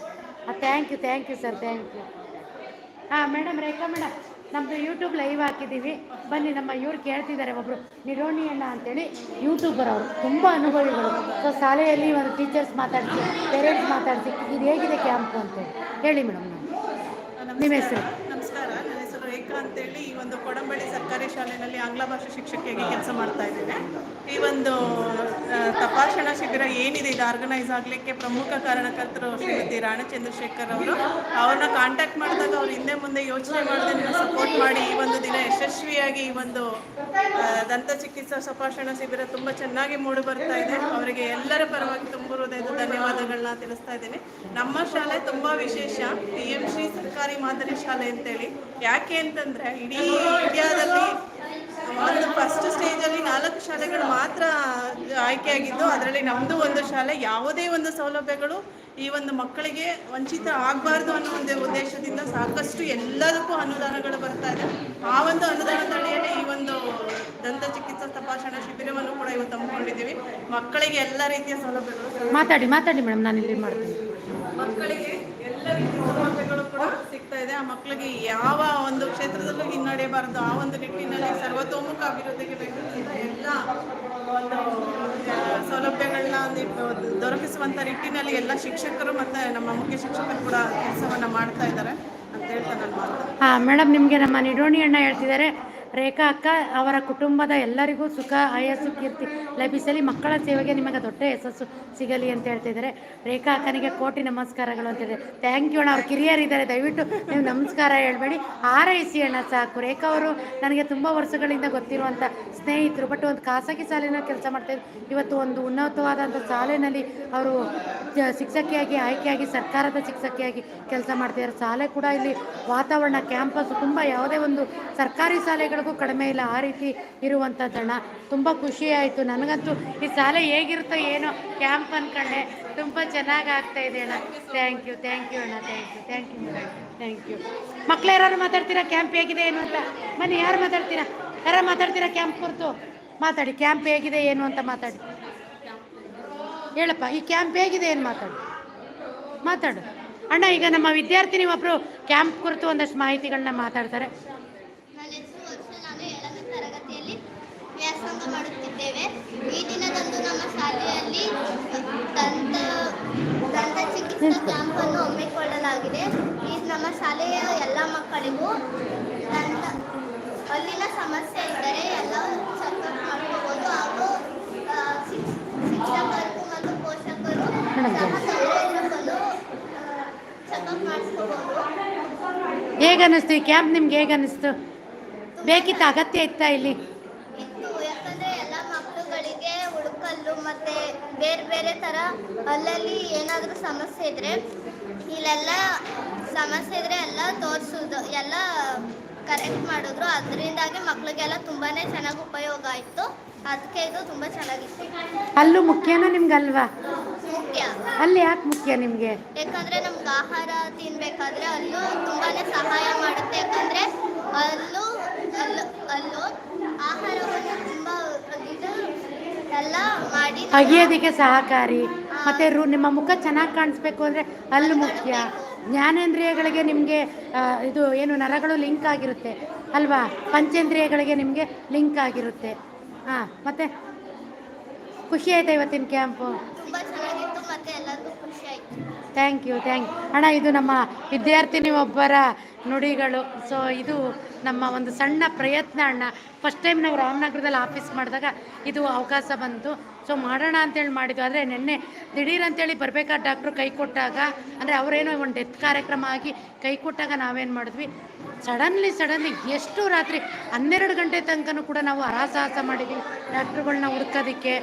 ಹಾಂ thank you thank you sir thank you ಹಾಂ ಮೇಡಮ್ ರೇಖಾ ಮೇಡಮ್ ನಮ್ಮದು ಯೂಟ್ಯೂಬ್ ಲೈವ್ ಹಾಕಿದ್ದೀವಿ. ಬನ್ನಿ ನಮ್ಮ ಇವ್ರು ಕೇಳ್ತಿದ್ದಾರೆ ಒಬ್ಬರು ನಿರೋಣಿ ಅಣ್ಣ ಅಂತೇಳಿ ಯೂಟ್ಯೂಬರ್ ಅವರು. ತುಂಬ ಅನುಭವಿಗಳು. ಸೊ ಶಾಲೆಯಲ್ಲಿ ಒಂದು ಟೀಚರ್ಸ್ ಮಾತಾಡಿಸಿ ಪೇರೆಂಟ್ಸ್ ಮಾತಾಡಿಸಿ ಇದು ಹೇಗಿದೆ ಕ್ಯಾಂಪು ಅಂತೇಳಿ. ಹೇಳಿ ಮೇಡಮ್ ನಿಮ್ಮ ಹೆಸರು? ನಮಸ್ಕಾರ ಹೆಸರು ರೇಖಾ ಅಂತೇಳಿ ಈ ಒಂದು ಕೊಡಂಬಳ್ಳಿ ಸರ್ಕಾರಿ ಶಾಲೆಯಲ್ಲಿ ಆಂಗ್ಲ ಭಾಷೆ ಶಿಕ್ಷಕಿಯಾಗಿ ಕೆಲಸ ಮಾಡ್ತಾ ಇದ್ದೇನೆ. ಈ ಒಂದು ತಪಾಸಣಾ ಶಿಬಿರ ಏನಿದೆ, ಇದು ಆರ್ಗನೈಸ್ ಆಗಲಿಕ್ಕೆ ಪ್ರಮುಖ ಕಾರಣಕರ್ತರು ಶ್ರೀಮತಿ ರಾಣ ಚಂದ್ರಶೇಖರ್ ಅವರು. ಅವ್ರನ್ನ ಕಾಂಟ್ಯಾಕ್ಟ್ ಮಾಡಿದಾಗ ಅವ್ರು ಹಿಂದೆ ಮುಂದೆ ಯೋಚನೆ ಮಾಡದೆ ನನ್ನ ಸಪೋರ್ಟ್ ಮಾಡಿ ಈ ಒಂದು ದಿನ ಯಶಸ್ವಿಯಾಗಿ ಈ ಒಂದು ದಂತ ಚಿಕಿತ್ಸಾ ತಪಾಸಣಾ ಶಿಬಿರ ತುಂಬಾ ಚೆನ್ನಾಗಿ ಮೂಡಿ ಬರ್ತಾ ಇದೆ. ಅವರಿಗೆ ಎಲ್ಲರ ಪರವಾಗಿ ತುಂಬ ಹೃದಯದ ಧನ್ಯವಾದಗಳನ್ನ ತಿಳಿಸ್ತಾ ಇದ್ದೇನೆ. ನಮ್ಮ ಶಾಲೆ ತುಂಬ ವಿಶೇಷ. ಪಿ ಎಂ ಶ್ರೀ ಸರ್ಕಾರಿ ಮಾದರಿ ಶಾಲೆ ಅಂತೇಳಿ ಯಾಕೆ ಅಂತಂದ್ರೆ ಇಡೀ ಇಂಡಿಯಾದಲ್ಲಿ ಒಂದು ಫಸ್ಟ್ ಸ್ಟೇಜಲ್ಲಿ ನಾಲ್ಕು ಶಾಲೆಗಳು ಮಾತ್ರ ಆಯ್ಕೆಯಾಗಿದ್ದು ಅದರಲ್ಲಿ ನಮ್ಮದು ಒಂದು ಶಾಲೆ ಯಾವುದೇ ಒಂದು ಸೌಲಭ್ಯಗಳು ಈ ಒಂದು ಮಕ್ಕಳಿಗೆ ವಂಚಿತ ಆಗಬಾರ್ದು ಅನ್ನೋ ಒಂದು ಉದ್ದೇಶದಿಂದ ಸಾಕಷ್ಟು ಎಲ್ಲದಕ್ಕೂ ಅನುದಾನಗಳು ಬರ್ತಾ ಇದೆ. ಆ ಒಂದು ಅನುದಾನದ ಅಡಿಯಲ್ಲಿ ಈ ಒಂದು ದಂತ ಚಿಕಿತ್ಸಾ ತಪಾಸಣಾ ಶಿಬಿರವನ್ನು ಕೂಡ ಇವತ್ತು ಹಮ್ಮಿಕೊಂಡಿದ್ದೀವಿ. ಮಕ್ಕಳಿಗೆ ಎಲ್ಲ ರೀತಿಯ ಸೌಲಭ್ಯಗಳು ಮಾತಾಡಿ ಮಾತಾಡಿ ಮೇಡಮ್ ನಾನು ಇಲ್ಲಿ ಮಾಡ್ತೀನಿ. ಮಕ್ಕಳಿಗೆ ರೀತಿಯ ಸೌಲಭ್ಯಗಳು ಕೂಡ ಸಿಗ್ತಾ ಇದೆ. ಆ ಮಕ್ಕಳಿಗೆ ಯಾವ ಒಂದು ಕ್ಷೇತ್ರದಲ್ಲೂ ಹಿನ್ನಡೆಯಬಾರದು. ಆ ಒಂದು ನಿಟ್ಟಿನಲ್ಲಿ ಸರ್ವತೋಮುಖ ಅಭಿವೃದ್ಧಿಗೆ ಬೇಕಾದ ಎಲ್ಲ ಒಂದು ಸೌಲಭ್ಯಗಳನ್ನ ದೊರಕಿಸುವಂಥ ನಿಟ್ಟಿನಲ್ಲಿ ಎಲ್ಲ ಶಿಕ್ಷಕರು ಮತ್ತು ನಮ್ಮ ಮುಖ್ಯ ಶಿಕ್ಷಕರು ಕೂಡ ಕೆಲಸವನ್ನು ಮಾಡ್ತಾ ಇದ್ದಾರೆ ಅಂತ ಹೇಳ್ತಾ ನಾನು ಮೇಡಮ್ ನಿಮಗೆ ನಮ್ಮ ನಿಡೋಣಿ ಅಣ್ಣ ಹೇಳ್ತಿದ್ದಾರೆ. ರೇಖಾ ಅಕ್ಕ, ಅವರ ಕುಟುಂಬದ ಎಲ್ಲರಿಗೂ ಸುಖ ಆಯಸ್ಸು ಕೀರ್ತಿ ಲಭಿಸಲಿ. ಮಕ್ಕಳ ಸೇವೆಗೆ ನಿಮಗೆ ದೊಡ್ಡ ಯಶಸ್ಸು ಸಿಗಲಿ ಅಂತ ಹೇಳ್ತಿದ್ದಾರೆ ರೇಖಾ ಅಕ್ಕನಿಗೆ ಕೋಟಿ ನಮಸ್ಕಾರಗಳು ಅಂತ ಹೇಳಿದ್ದಾರೆ. ಥ್ಯಾಂಕ್ ಯು ಅಣ್ಣ. ಅವ್ರು ಕಿರಿಯರಿದ್ದಾರೆ ದಯವಿಟ್ಟು ನೀವು ನಮಸ್ಕಾರ ಹೇಳಬೇಡಿ. ಆರೈಸಿ ಅಣ್ಣ, ಸಾಕು. ರೇಖಾ ಅವರು ನನಗೆ ತುಂಬ ವರ್ಷಗಳಿಂದ ಗೊತ್ತಿರುವಂಥ ಸ್ನೇಹಿತರು ಬಟ್ ಒಂದು ಖಾಸಗಿ ಶಾಲೆನಲ್ಲಿ ಕೆಲಸ ಮಾಡ್ತಾಯಿದ್ರು ಇವತ್ತು ಒಂದು ಉನ್ನತವಾದಂಥ ಶಾಲೆಯಲ್ಲಿ ಅವರು ಶಿಕ್ಷಕಿಯಾಗಿ, ಆಯ್ಕೆಯಾಗಿ, ಸರ್ಕಾರದ ಶಿಕ್ಷಕಿಯಾಗಿ ಕೆಲಸ ಮಾಡ್ತಿದ್ದಾರೆ ಶಾಲೆ ಕೂಡ ಇಲ್ಲಿ ವಾತಾವರಣ ಕ್ಯಾಂಪಸ್ ತುಂಬ ಯಾವುದೇ ಒಂದು ಸರ್ಕಾರಿ ಶಾಲೆಗಳಿಗೂ ಕಡಿಮೆ ಇಲ್ಲ, ಆ ರೀತಿ ಇರುವಂಥದ್ದಣ್ಣ ತುಂಬ ಖುಷಿ ಆಯಿತು. ನನಗಂತೂ ಈ ಸಾಲ ಹೇಗಿರುತ್ತೋ ಏನೋ ಕ್ಯಾಂಪ್ ಅನ್ಕೊಂಡೆ. ತುಂಬ ಚೆನ್ನಾಗಿ ಆಗ್ತಾ ಇದೆ ಅಣ್ಣ. ಥ್ಯಾಂಕ್ ಯು ಥ್ಯಾಂಕ್ ಯು ಅಣ್ಣ thank you thank you thank you ಮಕ್ಳು ಯಾರು ಮಾತಾಡ್ತೀರಾ? ಕ್ಯಾಂಪ್ ಹೇಗಿದೆ ಏನು ಅಂತ? ಮನೆ ಯಾರು ಮಾತಾಡ್ತೀರಾ? ಯಾರು ಮಾತಾಡ್ತೀರಾ ಕ್ಯಾಂಪ್ ಕುರಿತು? ಮಾತಾಡಿ ಕ್ಯಾಂಪ್ ಹೇಗಿದೆ ಏನು ಅಂತ ಮಾತಾಡಿ. ಹೇಳಪ್ಪ, ಈ ಕ್ಯಾಂಪ್ ಹೇಗಿದೆ ಏನು ಮಾತಾಡು? ಮಾತಾಡು. ಅಣ್ಣ, ಈಗ ನಮ್ಮ ವಿದ್ಯಾರ್ಥಿನಿ ಒಬ್ಬರು ಕ್ಯಾಂಪ್ ಕುರಿತು ಒಂದಷ್ಟು ಮಾಹಿತಿಗಳನ್ನ ಮಾತಾಡ್ತಾರೆ ನನ್ನ ಹೆಸರು ವರ್ಷ ನಾನು ಏಳನೇ ತರಗತಿಯಲ್ಲಿ ವ್ಯಾಸಂಗ ಮಾಡುತ್ತಿದ್ದೇವೆ ಈ ದಿನದಂದು ನಮ್ಮ ಶಾಲೆಯಲ್ಲಿ ದಂತ ದಂತ ಚಿಕಿತ್ಸಾ ಕ್ಯಾಂಪನ್ನು ಹಮ್ಮಿಕೊಳ್ಳಲಾಗಿದೆ. ಈ ನಮ್ಮ ಶಾಲೆಯ ಎಲ್ಲ ಮಕ್ಕಳಿಗೂ ದಂತ ಅಲ್ಲಿನ ಸಮಸ್ಯೆ ಇದ್ದರೆ ಎಲ್ಲ ಚೆಕಪ್ ಮಾಡ್ಕೋಬಹುದು ಹಾಗೂ ಶಿಕ್ಷಕರು ಮತ್ತು ಪೋಷಕರು ಸಹ ಸಂರಕ್ಷಕರು ಚೆಕಪ್ ಮಾಡಿಸ್ಕೋಬೋದು. ಹೇಗೆ ಅನ್ನಿಸ್ತು ಈ ಕ್ಯಾಂಪ್ ನಿಮ್ಗೆ ಹೇಗನ್ನಿಸ್ತು? ಬೇಕಿತ್ತು ಅಗತ್ಯ ಇತ್ತಾ ಇಲ್ಲಿ ಇತ್ತು ಯಾಕಂದ್ರೆ ಎಲ್ಲ ಮಕ್ಕಳುಗಳಿಗೆ ಹುಡುಕಲ್ಲು ಮತ್ತೆ ಬೇರೆ ಬೇರೆ ತರ ಅಲ್ಲಲ್ಲಿ ಏನಾದರೂ ಸಮಸ್ಯೆ ಇದ್ರೆ ಇಲ್ಲೆಲ್ಲ ಸಮಸ್ಯೆ ಇದ್ರೆ ಎಲ್ಲ ತೋರಿಸೋದು ಎಲ್ಲ ಕರೆಕ್ಟ್ ಮಾಡಿದ್ರು. ಅದರಿಂದಾಗಿ ಮಕ್ಕಳಿಗೆಲ್ಲ ತುಂಬಾನೇ ಚೆನ್ನಾಗಿ ಉಪಯೋಗ ಆಯಿತು. ಅದಕ್ಕೆ ಇದು ತುಂಬ ಚೆನ್ನಾಗಿತ್ತು. ಅಲ್ಲೂ ಮುಖ್ಯನಾ ನಿಮ್ಗೆ ಅಲ್ವಾ ಮುಖ್ಯ. ಅಲ್ಲಿ ಯಾಕೆ ಮುಖ್ಯ ನಿಮಗೆ? ಯಾಕಂದ್ರೆ ನಮ್ಗೆ ಆಹಾರ ತಿನ್ಬೇಕಾದ್ರೆ ಅಲ್ಲೂ ತುಂಬಾನೇ ಸಹಾಯ ಮಾಡುತ್ತೆ. ಯಾಕಂದ್ರೆ ಅಲ್ಲೂ ಅಲ್ಲೂ ಅಲ್ಲೂ ಆಹಾರವನ್ನು ತುಂಬಾ ಮಾಡಿ ಅಗಿಯೋದಕ್ಕೆ ಸಹಕಾರಿ. ಮತ್ತು ರು ನಿಮ್ಮ ಮುಖ ಚೆನ್ನಾಗಿ ಕಾಣಿಸ್ಬೇಕು ಅಂದರೆ ಅಲ್ಲಿ ಮುಖ್ಯ. ಜ್ಞಾನೇಂದ್ರಿಯಗಳಿಗೆ ನಿಮಗೆ ಇದು ಏನು ನರಗಳು ಲಿಂಕ್ ಆಗಿರುತ್ತೆ ಅಲ್ವಾ? ಪಂಚೇಂದ್ರಿಯಗಳಿಗೆ ನಿಮಗೆ ಲಿಂಕ್ ಆಗಿರುತ್ತೆ. ಹಾಂ ಮತ್ತು? ಖುಷಿ ಆಯ್ತಾ ಇವತ್ತಿನ ಕ್ಯಾಂಪು? ತುಂಬಾ ಯು ಥ್ಯಾಂಕ್ ಯು ಥ್ಯಾಂಕ್ ಅಣ್ಣ ಇದು ನಮ್ಮ ವಿದ್ಯಾರ್ಥಿನಿ ಒಬ್ಬರ ನುಡಿಗಳು. ಸೊ ಇದು ನಮ್ಮ ಒಂದು ಸಣ್ಣ ಪ್ರಯತ್ನ ಅಣ್ಣ ಫಸ್ಟ್ ಟೈಮ್ ನಾವು ರಾಮನಗರದಲ್ಲಿ ಆಫೀಸ್ ಮಾಡಿದಾಗ ಇದು ಅವಕಾಶ ಬಂತು. ಸೊ ಮಾಡೋಣ ಅಂತೇಳಿ ಮಾಡಿದ್ವಿ. ಆದರೆ ನಿನ್ನೆ ದಿಢೀರ್ ಅಂತೇಳಿ ಬರಬೇಕಾದ ಡಾಕ್ಟ್ರು ಕೈ ಕೊಟ್ಟಾಗ, ಅಂದರೆ ಅವರೇನೋ ಒಂದು ಡೆತ್ ಕಾರ್ಯಕ್ರಮ ಆಗಿ ಕೈ ಕೊಟ್ಟಾಗ ನಾವೇನು ಮಾಡಿದ್ವಿ? ಸಡನ್ಲಿ ಸಡನ್ಲಿ ಎಷ್ಟು ರಾತ್ರಿ ಹನ್ನೆರಡು ಗಂಟೆ ತನಕನೂ ಕೂಡ ನಾವು ಹರಾಸಾಹಸ ಮಾಡಿದ್ದೀವಿ ಡಾಕ್ಟ್ರುಗಳನ್ನ ಹುಡ್ಕೋದಕ್ಕೆ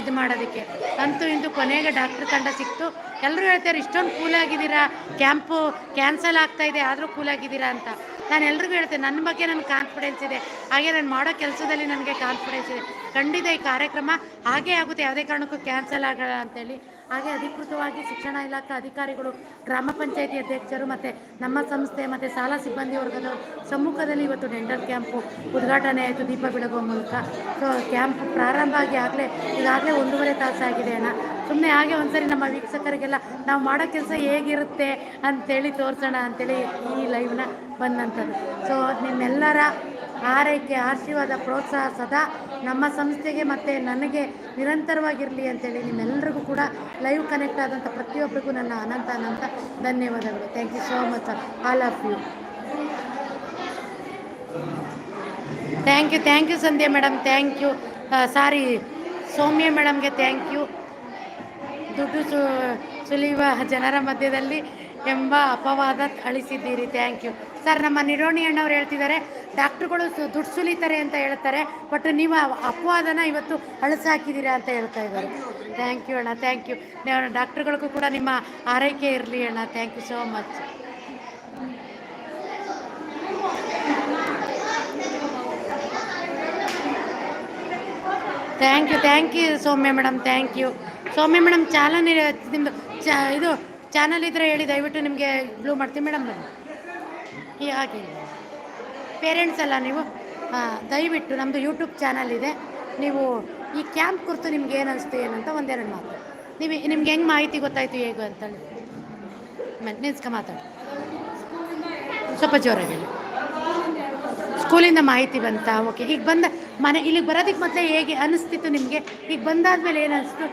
ಇದು ಮಾಡೋದಕ್ಕೆ. ಅಂತೂ ಇಂದು ಕೊನೆಗೆ ಡಾಕ್ಟ್ರ್ ತಂಡ ಸಿಕ್ತು. ಎಲ್ಲರೂ ಹೇಳ್ತಾರೆ ಇಷ್ಟೊಂದು ಕೂಲಾಗಿದ್ದೀರಾ ಕ್ಯಾಂಪು ಕ್ಯಾನ್ಸಲ್ ಆಗ್ತಾ ಇದೆ, ಆದರೂ ಕೂಲಾಗಿದ್ದೀರಾ ಅಂತ. ನಾನು ಎಲ್ರಿಗೂ ಹೇಳ್ತೇನೆ ನನ್ನ ಬಗ್ಗೆ ನನಗೆ ಕಾನ್ಫಿಡೆನ್ಸ್ ಇದೆ. ಹಾಗೆ ನಾನು ಮಾಡೋ ಕೆಲಸದಲ್ಲಿ ನನಗೆ ಕಾನ್ಫಿಡೆನ್ಸ್ ಇದೆ. ಖಂಡಿತ ಈ ಕಾರ್ಯಕ್ರಮ ಹಾಗೇ ಆಗುತ್ತೆ. ಯಾವುದೇ ಕಾರಣಕ್ಕೂ ಕ್ಯಾನ್ಸಲ್ ಆಗಲ್ಲ ಅಂತೇಳಿ. ಹಾಗೆ ಅಧಿಕೃತವಾಗಿ ಶಿಕ್ಷಣ ಇಲಾಖೆ ಅಧಿಕಾರಿಗಳು, ಗ್ರಾಮ ಪಂಚಾಯಿತಿ ಅಧ್ಯಕ್ಷರು ಮತ್ತು ನಮ್ಮ ಸಂಸ್ಥೆ ಮತ್ತು ಶಾಲಾ ಸಿಬ್ಬಂದಿ ವರ್ಗದ ಸಮ್ಮುಖದಲ್ಲಿ ಇವತ್ತು ಡೆಂಟಲ್ ಕ್ಯಾಂಪು ಉದ್ಘಾಟನೆ ಆಯಿತು ದೀಪ ಬೆಳಗುವ ಮೂಲಕ. ಸೊ ಕ್ಯಾಂಪ್ ಪ್ರಾರಂಭ ಆಗಿ ಆಗಲೇ, ಈಗಾಗಲೇ ಒಂದೂವರೆ ತಾಸಾಗಿದೆ ಅಣ್ಣ. ಸುಮ್ಮನೆ ಹಾಗೆ ಒಂದ್ಸರಿ ನಮ್ಮ ವೀಕ್ಷಕರಿಗೆಲ್ಲ, ನಾವು ಮಾಡೋ ಕೆಲಸ ಹೇಗಿರುತ್ತೆ? ಅಂತೇಳಿ ತೋರಿಸೋಣ ಅಂತೇಳಿ ಈ ಲೈವ್ನ ಬಂದಂಥದ್ದು. ಸೊ ನಿಮ್ಮೆಲ್ಲರ ಆರೈಕೆ, ಆಶೀರ್ವಾದ, ಪ್ರೋತ್ಸಾಹ ಸದಾ ನಮ್ಮ ಸಂಸ್ಥೆಗೆ ಮತ್ತು ನನಗೆ ನಿರಂತರವಾಗಿರಲಿ ಅಂತೇಳಿ ನಿಮ್ಮೆಲ್ಲರಿಗೂ ಕೂಡ ಲೈವ್ ಕನೆಕ್ಟ್ ಆದಂಥ ಪ್ರತಿಯೊಬ್ಬರಿಗೂ ನನ್ನ ಅನಂತ ಅನಂತ ಧನ್ಯವಾದಗಳು. Thank you so much all of you thank you thank you Sandhya madam thank you sorry Soumya ಮೇಡಮ್ಗೆ thank you ದುಡ್ಡು ಸುಲಿಯುವ ಜನರ ಮಧ್ಯದಲ್ಲಿ ಎಂಬ ಅಪವಾದ ಅಳಿಸಿದ್ದೀರಿ. ಥ್ಯಾಂಕ್ ಯು ಸರ್ ನಮ್ಮ ನಿರೋಣಿ ಅಣ್ಣವ್ರು ಹೇಳ್ತಿದ್ದಾರೆ, ಡಾಕ್ಟ್ರುಗಳು ದುಡ್ಡು ಸುಲಿತಾರೆ ಅಂತ ಹೇಳ್ತಾರೆ ಬಟ್ ನೀವು ಅಪವಾದನ ಇವತ್ತು ಅಳಿಸಾಕಿದ್ದೀರಾ ಅಂತ ಹೇಳ್ತಾ ಇದ್ದಾರೆ. ಥ್ಯಾಂಕ್ ಯು ಅಣ್ಣ ಥ್ಯಾಂಕ್ ಯು ಡಾಕ್ಟ್ರುಗಳಿಗೂ ಕೂಡ ನಿಮ್ಮ ಆರೈಕೆ ಇರಲಿ ಅಣ್ಣ. Thank you so much thank you thank you Soumya madam thank you Soumya madam, ಚಾಲನೆ ನಿಮ್ಮದು ಚ ಇದು ಚಾನಲ್ ಇದ್ದರೆ ಹೇಳಿ, ದಯವಿಟ್ಟು ನಿಮಗೆ ಬ್ಲೂ ಮಾಡ್ತೀವಿ ಮೇಡಮ್ ನಾನು. ಹಾಗೆ. ಪೇರೆಂಟ್ಸ್ ಅಲ್ಲ ನೀವು? ದಯವಿಟ್ಟು ನಮ್ಮದು ಯೂಟ್ಯೂಬ್ ಚಾನಲ್ ಇದೆ. ನೀವು ಈ ಕ್ಯಾಂಪ್ ಕುರಿತು ನಿಮ್ಗೆ ಏನು ಅನಿಸ್ತು ಏನಂತ ಒಂದೆರಡು ಮಾತು. ನೀವು ನಿಮ್ಗೆ ಹೆಂಗೆ ಮಾಹಿತಿ ಗೊತ್ತಾಯಿತು, ಹೇಗೆ ಅಂತೇಳಿ ನಿನ್ಸ್ಕ ಮಾತಾಡಿ. ಸ್ವಲ್ಪ ಜೋರಾಗಿ ಸ್ಕೂಲಿಂದ ಮಾಹಿತಿ ಬಂತ? ಓಕೆ ಈಗ ಬಂದ, ಮನೆ ಇಲ್ಲಿಗೆ ಬರೋದಕ್ಕೆ ಮತ್ತೆ ಹೇಗೆ ಅನಿಸ್ತಿತ್ತು ನಿಮಗೆ? ಈಗ ಬಂದಾದ್ಮೇಲೆ ಏನು ಅನಿಸ್ತು?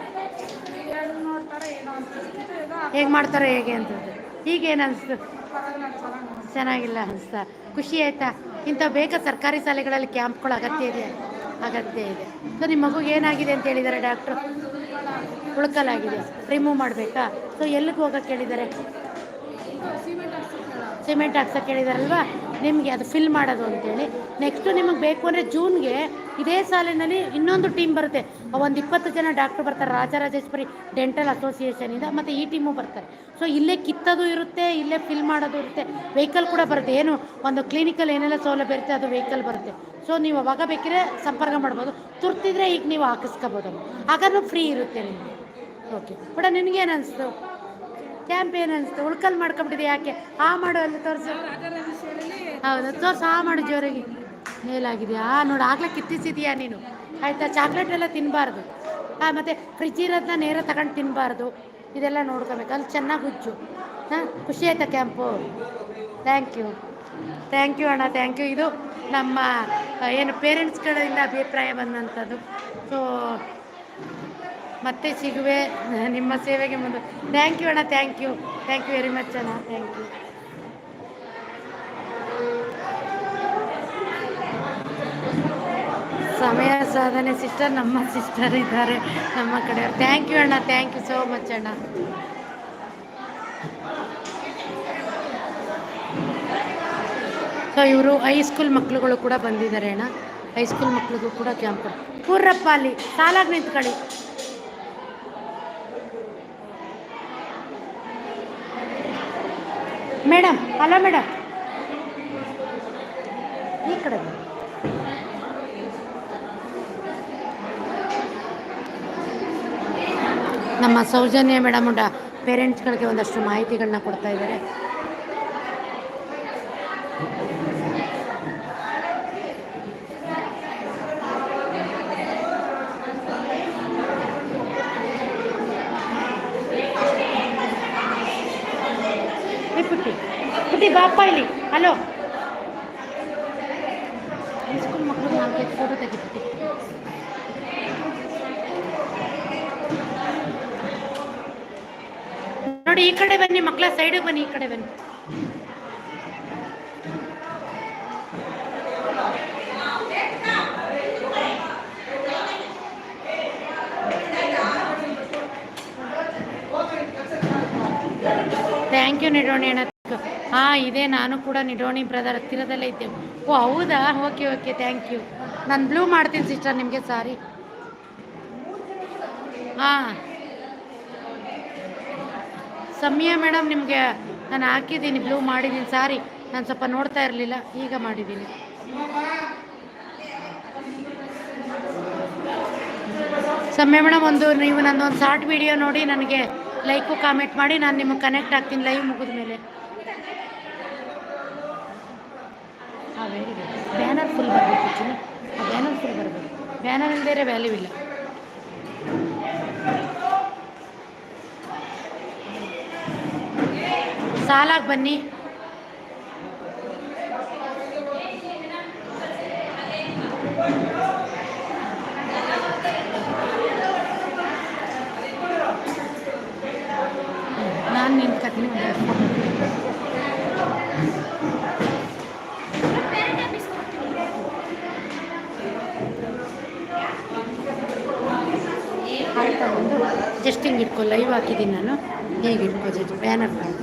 ಹೇಗೆ ಮಾಡ್ತಾರೆ ಹೇಗೆ ಅಂತ ಈಗೇನು ಅನಿಸ್ತು? ಚೆನ್ನಾಗಿಲ್ಲ ಅನಿಸ್ತಾ. ಖುಷಿ ಆಯ್ತಾ? ಇಂಥ ಬೇಗ ಸರ್ಕಾರಿ ಶಾಲೆಗಳಲ್ಲಿ ಕ್ಯಾಂಪ್ಗಳು ಅಗತ್ಯ ಇದೆ? ಅಗತ್ಯ ಇದೆ. ಸೊ ನಿಮ್ಮ ಮಗುಗೆ ಏನಾಗಿದೆ ಅಂತ ಹೇಳಿದ್ದಾರೆ ಡಾಕ್ಟ್ರು? ಉಳ್ಕಲಾಗಿದೆ. ರಿಮೂವ್ ಮಾಡಬೇಕಾ? ಸೊ ಎಲ್ಲಿಗೆ ಹೋಗಕ್ಕೆ ಹೇಳಿದ್ದಾರೆ ಸಿಮೆಂಟ್ ಹಾಕ್ಸೋಕೆ ಹೇಳಿದಾರಲ್ವಾ? ನಿಮಗೆ ಅದು ಫಿಲ್ ಮಾಡೋದು ಅಂತೇಳಿ. ನೆಕ್ಸ್ಟು ನಿಮಗೆ ಬೇಕು ಅಂದರೆ ಜೂನ್ಗೆ ಇದೇ ಸಾಲಿನಲ್ಲಿ ಇನ್ನೊಂದು ಟೀಮ್ ಬರುತ್ತೆ. ಒಂದು ಇಪ್ಪತ್ತು ಜನ ಡಾಕ್ಟ್ರು ಬರ್ತಾರೆ. ರಾಜರಾಜೇಶ್ವರಿ ಡೆಂಟಲ್ ಅಸೋಸಿಯೇಷನಿಂದ ಮತ್ತು ಈ ಟೀಮು ಬರ್ತಾರೆ. ಸೊ ಇಲ್ಲೇ ಕಿತ್ತೋದು ಇರುತ್ತೆ, ಇಲ್ಲೇ ಫಿಲ್ ಮಾಡೋದು ಇರುತ್ತೆ. ವೆಹಿಕಲ್ ಕೂಡ ಬರುತ್ತೆ. ಏನು? ಒಂದು ಕ್ಲಿನಿಕಲ್ ಏನೆಲ್ಲ ಸೌಲಭ್ಯ ಇರುತ್ತೆ, ಅದು ವೆಹಿಕಲ್ ಬರುತ್ತೆ. ಸೊ ನೀವು ಅವಾಗ ಬೇಕಿದ್ರೆ ಸಂಪರ್ಕ ಮಾಡ್ಬೋದು. ತುರ್ತಿದ್ರೆ ಈಗ ನೀವು ಹಾಕಿಸ್ಕೋಬೋದು. ಆಗ ಫ್ರೀ ಇರುತ್ತೆ ನಿಮಗೆ. ಓಕೆ ಬಟ್ ನಿನಗೇನು ಅನಿಸ್ತು? ಕ್ಯಾಂಪ್ ಏನು ಅನಿಸ್ತು ಉಳ್ಕಲ್ ಮಾಡ್ಕೊಂಬಿಟ್ಟಿದೆ ಯಾಕೆ? ಆ ಮಾಡು ಅಲ್ಲಿ ತೋರಿಸು. ಹೌದು, ತೋರ್ಸು, ಆ ಮಾಡು ಜೋರಾಗಿ. ಮೇಲಾಗಿದೆಯಾ? ನೋಡು, ಆಗ್ಲೇ ಕಿತ್ತಿಸಿದೀಯಾ ನೀನು? ಆಯಿತಾ? ಚಾಕ್ಲೇಟ್ ಎಲ್ಲ ತಿನ್ನಬಾರ್ದು ಹಾಂ ಮತ್ತು ಫ್ರಿಜ್ ಇರೋದನ್ನ ನೇರ ತಗೊಂಡು ತಿನ್ನಬಾರ್ದು ಇದೆಲ್ಲ ನೋಡ್ಕೋಬೇಕು. ಅಲ್ಲಿ ಚೆನ್ನಾಗಿ ಹುಚ್ಚು. ಹಾಂ, ಖುಷಿ ಆಯ್ತಾ camp? Thank you thank you ಅಣ್ಣ ಥ್ಯಾಂಕ್ ಯು ಇದು ನಮ್ಮ ಏನು ಪೇರೆಂಟ್ಸ್ಗಳಿಂದ ಅಭಿಪ್ರಾಯ ಬಂದಂಥದ್ದು. ಸೊ ಮತ್ತೆ ಸಿಗುವೆ. ನಿಮ್ಮ ಸೇವೆಗೆ ಮುಂದೆ. ಥ್ಯಾಂಕ್ ಯು ಅಣ್ಣ thank you thank you very much ಅಣ್ಣ ಥ್ಯಾಂಕ್ ಯು ಸಮಯ ಸಾಧನೆ ಸಿಸ್ಟರ್ ನಮ್ಮ ಸಿಸ್ಟರ್ ಇದ್ದಾರೆ ನಮ್ಮ ಕಡೆ. ಥ್ಯಾಂಕ್ ಯು ಅಣ್ಣ ಥ್ಯಾಂಕ್ ಯು ಸೋ ಮಚ್ ಅಣ್ಣ. ಸೊ ಇವರು ಹೈಸ್ಕೂಲ್ ಮಕ್ಕಳುಗಳು ಕೂಡ ಬಂದಿದ್ದಾರೆ ಅಣ್ಣ. ಹೈಸ್ಕೂಲ್ ಮಕ್ಕಳಿಗೂ ಕೂಡ ಕ್ಯಾಂಪ್ ಕೂರ್ರಪ್ಪ ಅಲ್ಲಿ ಸಾಲಾಗಿ ನಿಂತ್ಕೊಳ್ಳಿ ಮೇಡಮ್ ಹಲೋ ಮೇಡಮ್. ಈ ಕಡೆ ನಮ್ಮ ಸೌಜನ್ಯ ಮೇಡಮ್ ಉಂಡ ಪೇರೆಂಟ್ಸ್ಗಳಿಗೆ ಒಂದಷ್ಟು ಮಾಹಿತಿಗಳನ್ನ ಕೊಡ್ತಾ ಇದ್ದಾರೆ ಏ ಪುಟ್ಟಿ ಬಾಪ ಇಲ್ಲಿ, ಹಲೋ. ಸ್ಕೂಲ್ ಮಕ್ಕಳು ನಾಲ್ಕೈದು ಫೋಟೋ ತೆಗಿಬಿಟ್ಟು ನೋಡಿ, ಈ ಕಡೆ ಬನ್ನಿ ಮಕ್ಕಳ ಸೈಡಿಗೆ ಬನ್ನಿ, ಈ ಕಡೆ ಬನ್ನಿ. ಥ್ಯಾಂಕ್ ಯು ನಿಡೋಣಿ ಹಾಂ, ಇದೆ. ನಾನು ಕೂಡ ನಿಡೋಣಿ ಬ್ರದರ್ ಹತ್ತಿರದಲ್ಲೇ ಇದ್ದೆ ಓ, ಹೌದಾ? ಓಕೆ ಓಕೆ ಥ್ಯಾಂಕ್ ಯು ನಾನು ಬ್ಲೂ ಮಾಡ್ತೀನಿ ಸಿಸ್ಟರ್ ನಿಮಗೆ ಸಾರಿ ಹಾಂ. ಸಮಯ ಮೇಡಮ್ ನಿಮಗೆ, ನಾನು ಹಾಕಿದ್ದೀನಿ ಬ್ಲೂ ಮಾಡಿದ್ದೀನಿ. ಸಾರಿ ನಾನು ಸ್ವಲ್ಪ ನೋಡ್ತಾ ಇರಲಿಲ್ಲ. ಈಗ ಮಾಡಿದ್ದೀನಿ. ಸಮಯ ಮೇಡಮ್ ಒಂದು, ನೀವು ನನ್ನ ಒಂದು ಶಾರ್ಟ್ ವಿಡಿಯೋ ನೋಡಿ, ನನಗೆ ಲೈಕು ಕಾಮೆಂಟ್ ಮಾಡಿ, ನಾನು ನಿಮಗೆ ಕನೆಕ್ಟ್ ಆಗ್ತೀನಿ ಲೈವ್ ಮುಗಿದ ಮೇಲೆ ಬ್ಯಾನರ್ ಫುಲ್ ಬರಬೇಕು, ಚಿನ್ನ. ಬ್ಯಾನರ್ ಫುಲ್ ಬರಬೇಕು. ಬ್ಯಾನರ್ ಬೇರೆ ವ್ಯಾಲ್ಯೂ ಇಲ್ಲ. ಸಾಲಾಗಿ ಬನ್ನಿ. ನಾನು ನಿಂತ್ಕೊತೀನಿ ಒಂದು ಎರಡು photo. ಆಯ್ತಾ ಒಂದು ಜಸ್ಟ್ ಹಿಂಗೆ ಇಟ್ಕೊ ಲೈವ್ ಹಾಕಿದ್ದೀನಿ ನಾನು. ಹೇಗೆ ಇಟ್ಕೋ ಜಸ್ಟ್ ಬ್ಯಾನರ್ ಮಾಡಿ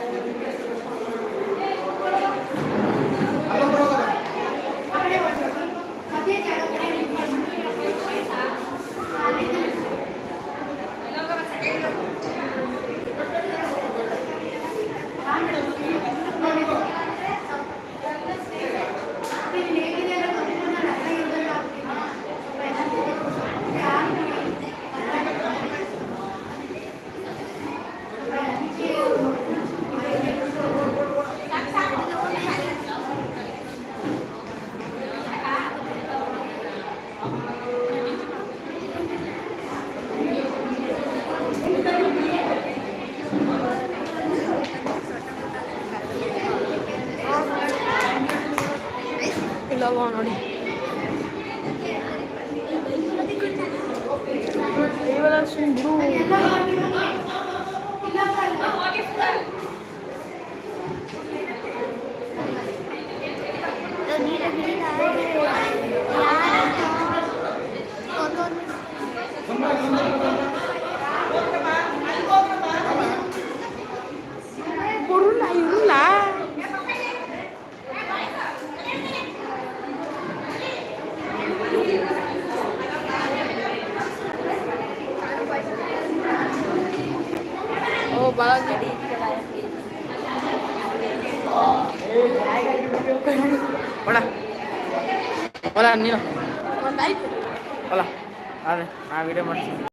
and the rest of the ಹೋಡ ಹೊಲ ನೀನು? ಹೊಲ ಅದೇ ನಾ ವಿಡಿಯೋ ಮಾಡ್ತೀನಿ.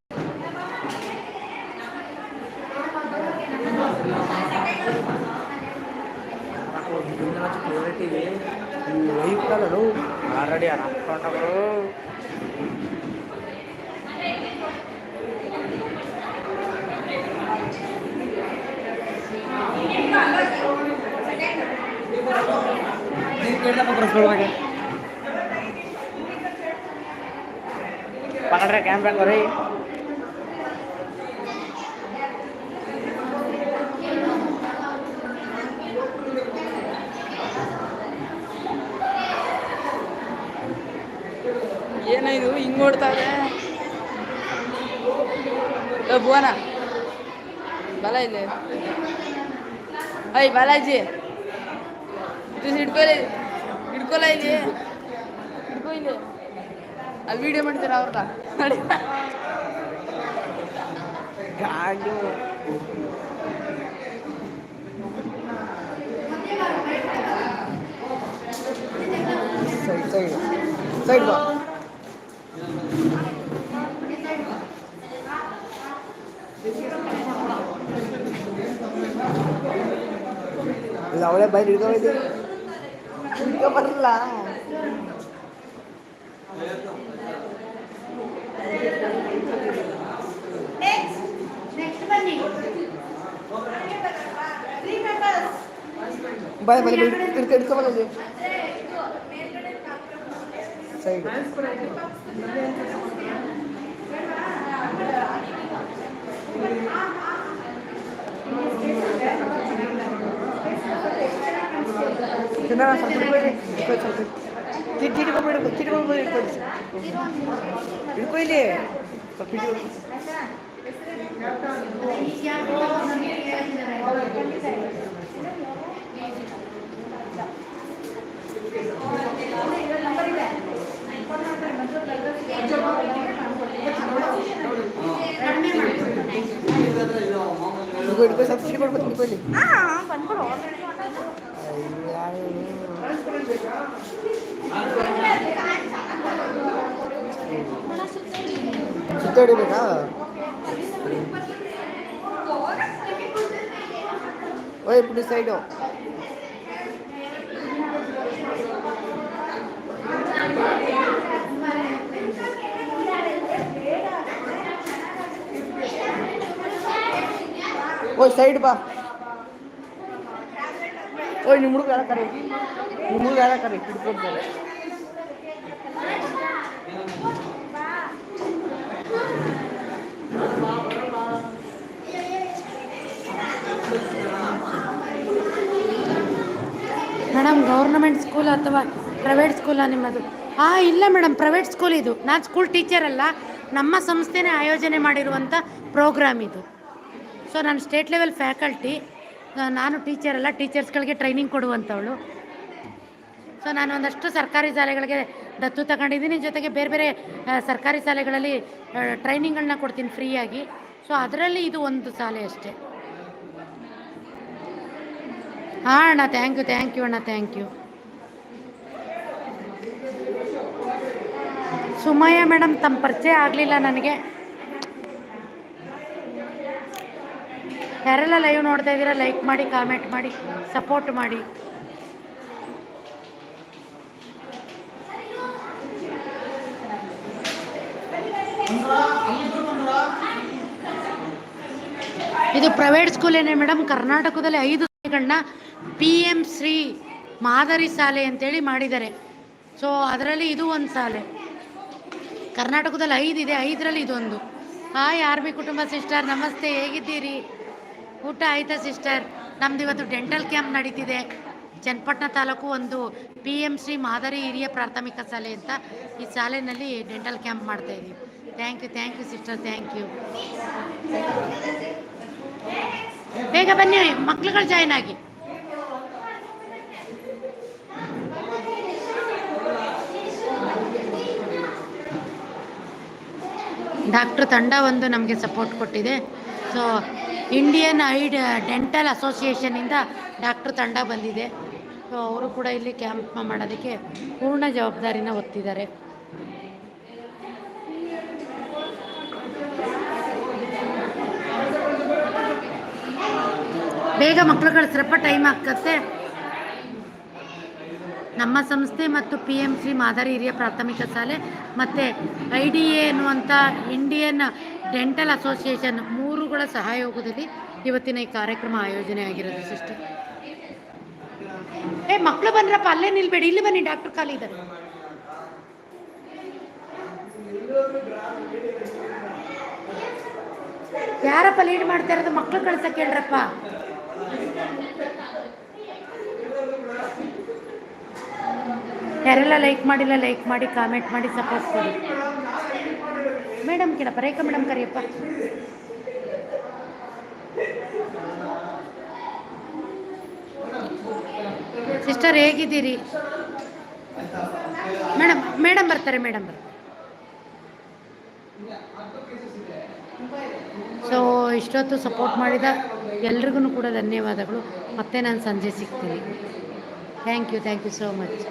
ಕ್ಲಿಯರಿಟಿ ಲೈವ್ ಕಲರು ಆಲ್ರೆಡಿ पकड़ रहे कैमरा को रही ಏನ ಇದು? ಹಿಂಗ್ ನೋಡ್ತಾ ಇದೆ? ಭುವನ. ಬಲ ಇಲ್ಲಿ. ಐ ಬಾಲಾಜಿ. ಇದು ಹಿಡ್ಕೊಲ್ಲ ಇಲ್ಲಿ. ಹಿಡ್ಕೊ ಇಲ್ಲಿ. ಅಲ್ಲಿ ವಿಡಿಯೋ ಮಾಡ್ತೀರ ಅವ್ರದ ನೋಡಿ. ಗಾಡಿ. ಸೈಡ್ ಸೈಡ್ ಸೈಡ್ ಬಾ ಅವಳೇ ಬೈಲ್ ಹಿಡ್ಕೊಬೈತಿ ಹಿಡ್ಕೊ ಬರಲ್ಲ ಬಾಯ್ ಬೈ ಹಿಡ್ಕೊ ಹಿಡ್ಕೊ ಬರಲ್ಲ ಸೈಡ್ ಚಿನ್ನ ಸ್ವಲ್ಪ ಹಿಡ್ಕೊಳ್ಳಿ ಹಿಡ್ಕೊಳ್ಳಿ ಸ್ವಲ್ಪ ಚಿಟ್ ಹಿಡ್ಕೊಂಬಿಡು ಚಿಟ್ಕೊಂಡ್ಬಿಡು ಹಿಡ್ಕೊಳ್ಳಿ ಹಿಡ್ಕೊ ಇಲ್ಲಿ ಸ್ವಲ್ಪ ಹಿಡ್ಕೊಳ್ಳಿ ಹಿಡ್ಕೊ ಹಿಡ್ಕೊ ಸ್ವಲ್ಪ ಹಿಡ್ಕೊಳ್ಬೇಕು ಹಿಡ್ಕೊಳ್ಳಿ ಸುತ್ತ ಹೊಡಿಬೇಕಾ ಓಯ್ ಪುಡಿ ಸೈಡು ಓಯ್ ಸೈಡ್ ಬಾ ಓಯ್ ನಿಮ್ಮ ಹುಡುಗ ಯಾರ ಕರೆ? ನಿಮ್ಮ ಹುಡುಗ ಯಾರ ಕರೆ? ಮೇಡಮ್ ಗೌರ್ನಮೆಂಟ್ ಸ್ಕೂಲ್ ಅಥವಾ ಪ್ರೈವೇಟ್ ಸ್ಕೂಲಾ ನಿಮ್ಮದು? ಹಾಂ ಇಲ್ಲ ಮೇಡಮ್ ಪ್ರೈವೇಟ್ ಸ್ಕೂಲ್ ಇದು. ನಾನು ಸ್ಕೂಲ್ ಟೀಚರ್ ಅಲ್ಲ. ನಮ್ಮ ಸಂಸ್ಥೆನೇ ಆಯೋಜನೆ ಮಾಡಿರುವಂಥ ಪ್ರೋಗ್ರಾಮ್ ಇದು. ಸೊ ನಾನು ಸ್ಟೇಟ್ ಲೆವೆಲ್ ಫ್ಯಾಕಲ್ಟಿ ನಾನು ಟೀಚರ್ ಅಲ್ಲ ಟೀಚರ್ಸ್ಗಳಿಗೆ ಟ್ರೈನಿಂಗ್ ಕೊಡುವಂಥವಳು ಸೊ ನಾನು ಒಂದಷ್ಟು ಸರ್ಕಾರಿ ಶಾಲೆಗಳಿಗೆ ದತ್ತು ತಗೊಂಡಿದ್ದೀನಿ. ಜೊತೆಗೆ ಬೇರೆ ಬೇರೆ ಸರ್ಕಾರಿ ಶಾಲೆಗಳಲ್ಲಿ ಟ್ರೈನಿಂಗ್ಗಳನ್ನ ಕೊಡ್ತೀನಿ ಫ್ರೀಯಾಗಿ ಸೊ ಅದರಲ್ಲಿ ಇದು ಒಂದು ಶಾಲೆ ಅಷ್ಟೇ. ಹಾಂ, ಅಣ್ಣ ಥ್ಯಾಂಕ್ ಯು ಥ್ಯಾಂಕ್ ಯು ಅಣ್ಣ ಥ್ಯಾಂಕ್ ಯು ಸುಮಯ್ಯ ಮೇಡಮ್ ತಮ್ಮ ಪರಿಚಯ ಆಗಲಿಲ್ಲ ನನಗೆ. ಯಾರೆಲ್ಲ ಲೈವ್ ನೋಡ್ತಾ ಇದ್ದೀರಾ ಲೈಕ್ ಮಾಡಿ ಕಾಮೆಂಟ್ ಮಾಡಿ ಸಪೋರ್ಟ್ ಮಾಡಿ. ಇದು ಪ್ರೈವೇಟ್ ಸ್ಕೂಲೇನೆ ಮೇಡಮ್ ಕರ್ನಾಟಕದಲ್ಲಿ ಐದು ಶಾಲೆಗಳನ್ನ ಪಿ ಎಂ ಶ್ರೀ ಮಾದರಿ ಶಾಲೆ ಅಂತೇಳಿ ಮಾಡಿದ್ದಾರೆ. ಸೊ ಅದರಲ್ಲಿ ಇದು ಒಂದು ಶಾಲೆ. ಕರ್ನಾಟಕದಲ್ಲಿ ಐದು ಇದೆ, ಐದರಲ್ಲಿ ಇದೊಂದು. ಹಾಯ್ ಆರ್ ಬಿ ಕುಟುಂಬ ಸಿಸ್ಟರ್ ನಮಸ್ತೆ, ಹೇಗಿದ್ದೀರಿ? ಊಟ ಆಯ್ತಾ ಸಿಸ್ಟರ್ ನಮ್ದು ಇವತ್ತು ಡೆಂಟಲ್ ಕ್ಯಾಂಪ್ ನಡೀತಿದೆ. ಚನ್ನಪಟ್ಟಣ ತಾಲೂಕು ಒಂದು ಪಿ ಎಂ ಶ್ರೀ ಮಾದರಿ ಹಿರಿಯ ಪ್ರಾಥಮಿಕ ಶಾಲೆ ಅಂತ ಈ ಶಾಲೆಯಲ್ಲಿ ಡೆಂಟಲ್ ಕ್ಯಾಂಪ್ ಮಾಡ್ತಾ ಇದ್ದೀವಿ. Thank you thank you sister thank you ಬೇಗ ಬನ್ನಿ, ಮಕ್ಳುಗಳು ಜಾಯ್ನ್ ಆಗಿ. ಡಾಕ್ಟ್ರ್ ತಂಡ ಒಂದು ನಮಗೆ ಸಪೋರ್ಟ್ ಕೊಟ್ಟಿದೆ. ಸೊ ಇಂಡಿಯನ್ ಐಡ್ ಡೆಂಟಲ್ ಅಸೋಸಿಯೇಷನಿಂದ ಡಾಕ್ಟ್ರ್ ತಂಡ ಬಂದಿದೆ. ಸೊ ಅವರು ಕೂಡ ಇಲ್ಲಿ ಕ್ಯಾಂಪ್ ಮಾಡೋದಕ್ಕೆ ಪೂರ್ಣ ಜವಾಬ್ದಾರಿನ ಹೊತ್ತಿದ್ದಾರೆ. ಬೇಗ ಮಕ್ಕಳು ಕಳಿಸ್ರಪ್ಪ ಟೈಮ್ ಆಗ್ತತೆ ನಮ್ಮ ಸಂಸ್ಥೆ ಮತ್ತು ಪಿ ಎಂ ಸಿ ಮಾದರಿ ಹಿರಿಯ ಪ್ರಾಥಮಿಕ ಶಾಲೆ ಮತ್ತು ಐ ಡಿ ಎ ಎನ್ನುವಂಥ ಇಂಡಿಯನ್ ಡೆಂಟಲ್ ಅಸೋಸಿಯೇಷನ್ ಮೂರುಗಳ ಸಹಯೋಗದಲ್ಲಿ ಇವತ್ತಿನ ಈ ಕಾರ್ಯಕ್ರಮ ಆಯೋಜನೆ ಆಗಿರೋದು ಸಿಸ್ಟರ್. ಏ ಮಕ್ಕಳು ಬಂದ್ರಪ್ಪ, ಅಲ್ಲೇ ನಿಲ್ಬೇಡಿ, ಇಲ್ಲಿ ಬನ್ನಿ, ಡಾಕ್ಟರ್ ಖಾಲಿ ಇದ್ದಾರೆ. ಯಾರಪ್ಪ ಲೀಡ್ ಮಾಡ್ತಾ ಇರೋದು? ಮಕ್ಕಳು ಕಳ್ಸಕ್ಕೆ ಹೇಳ್ರಪ್ಪ. ಯಾರೆಲ್ಲ ಲೈಕ್ ಮಾಡಿಲ್ಲ ಲೈಕ್ ಮಾಡಿ ಕಾಮೆಂಟ್ ಮಾಡಿ ಸಪೋರ್ಟ್ ಕೊಡಿ. ಮೇಡಮ್ ಕೇಳಪ್ಪ ರೇಖಾ ಮೇಡಮ್ ಕರಿಯಪ್ಪ. ಸಿಸ್ಟರ್ ಹೇಗಿದ್ದೀರಿ? ಮೇಡಮ್ ಮೇಡಮ್ ಬರ್ತಾರೆ ಮೇಡಮ್ ಬರ್ತಾರೆ. ಸೊ ಇಷ್ಟೊತ್ತು ಸಪೋರ್ಟ್ ಮಾಡಿದ ಎಲ್ರಿಗೂ ಕೂಡ ಧನ್ಯವಾದಗಳು. ಮತ್ತೆ ನಾನು ಸಂಜೆ ಸಿಗ್ತೀನಿ. Thank you thank you so much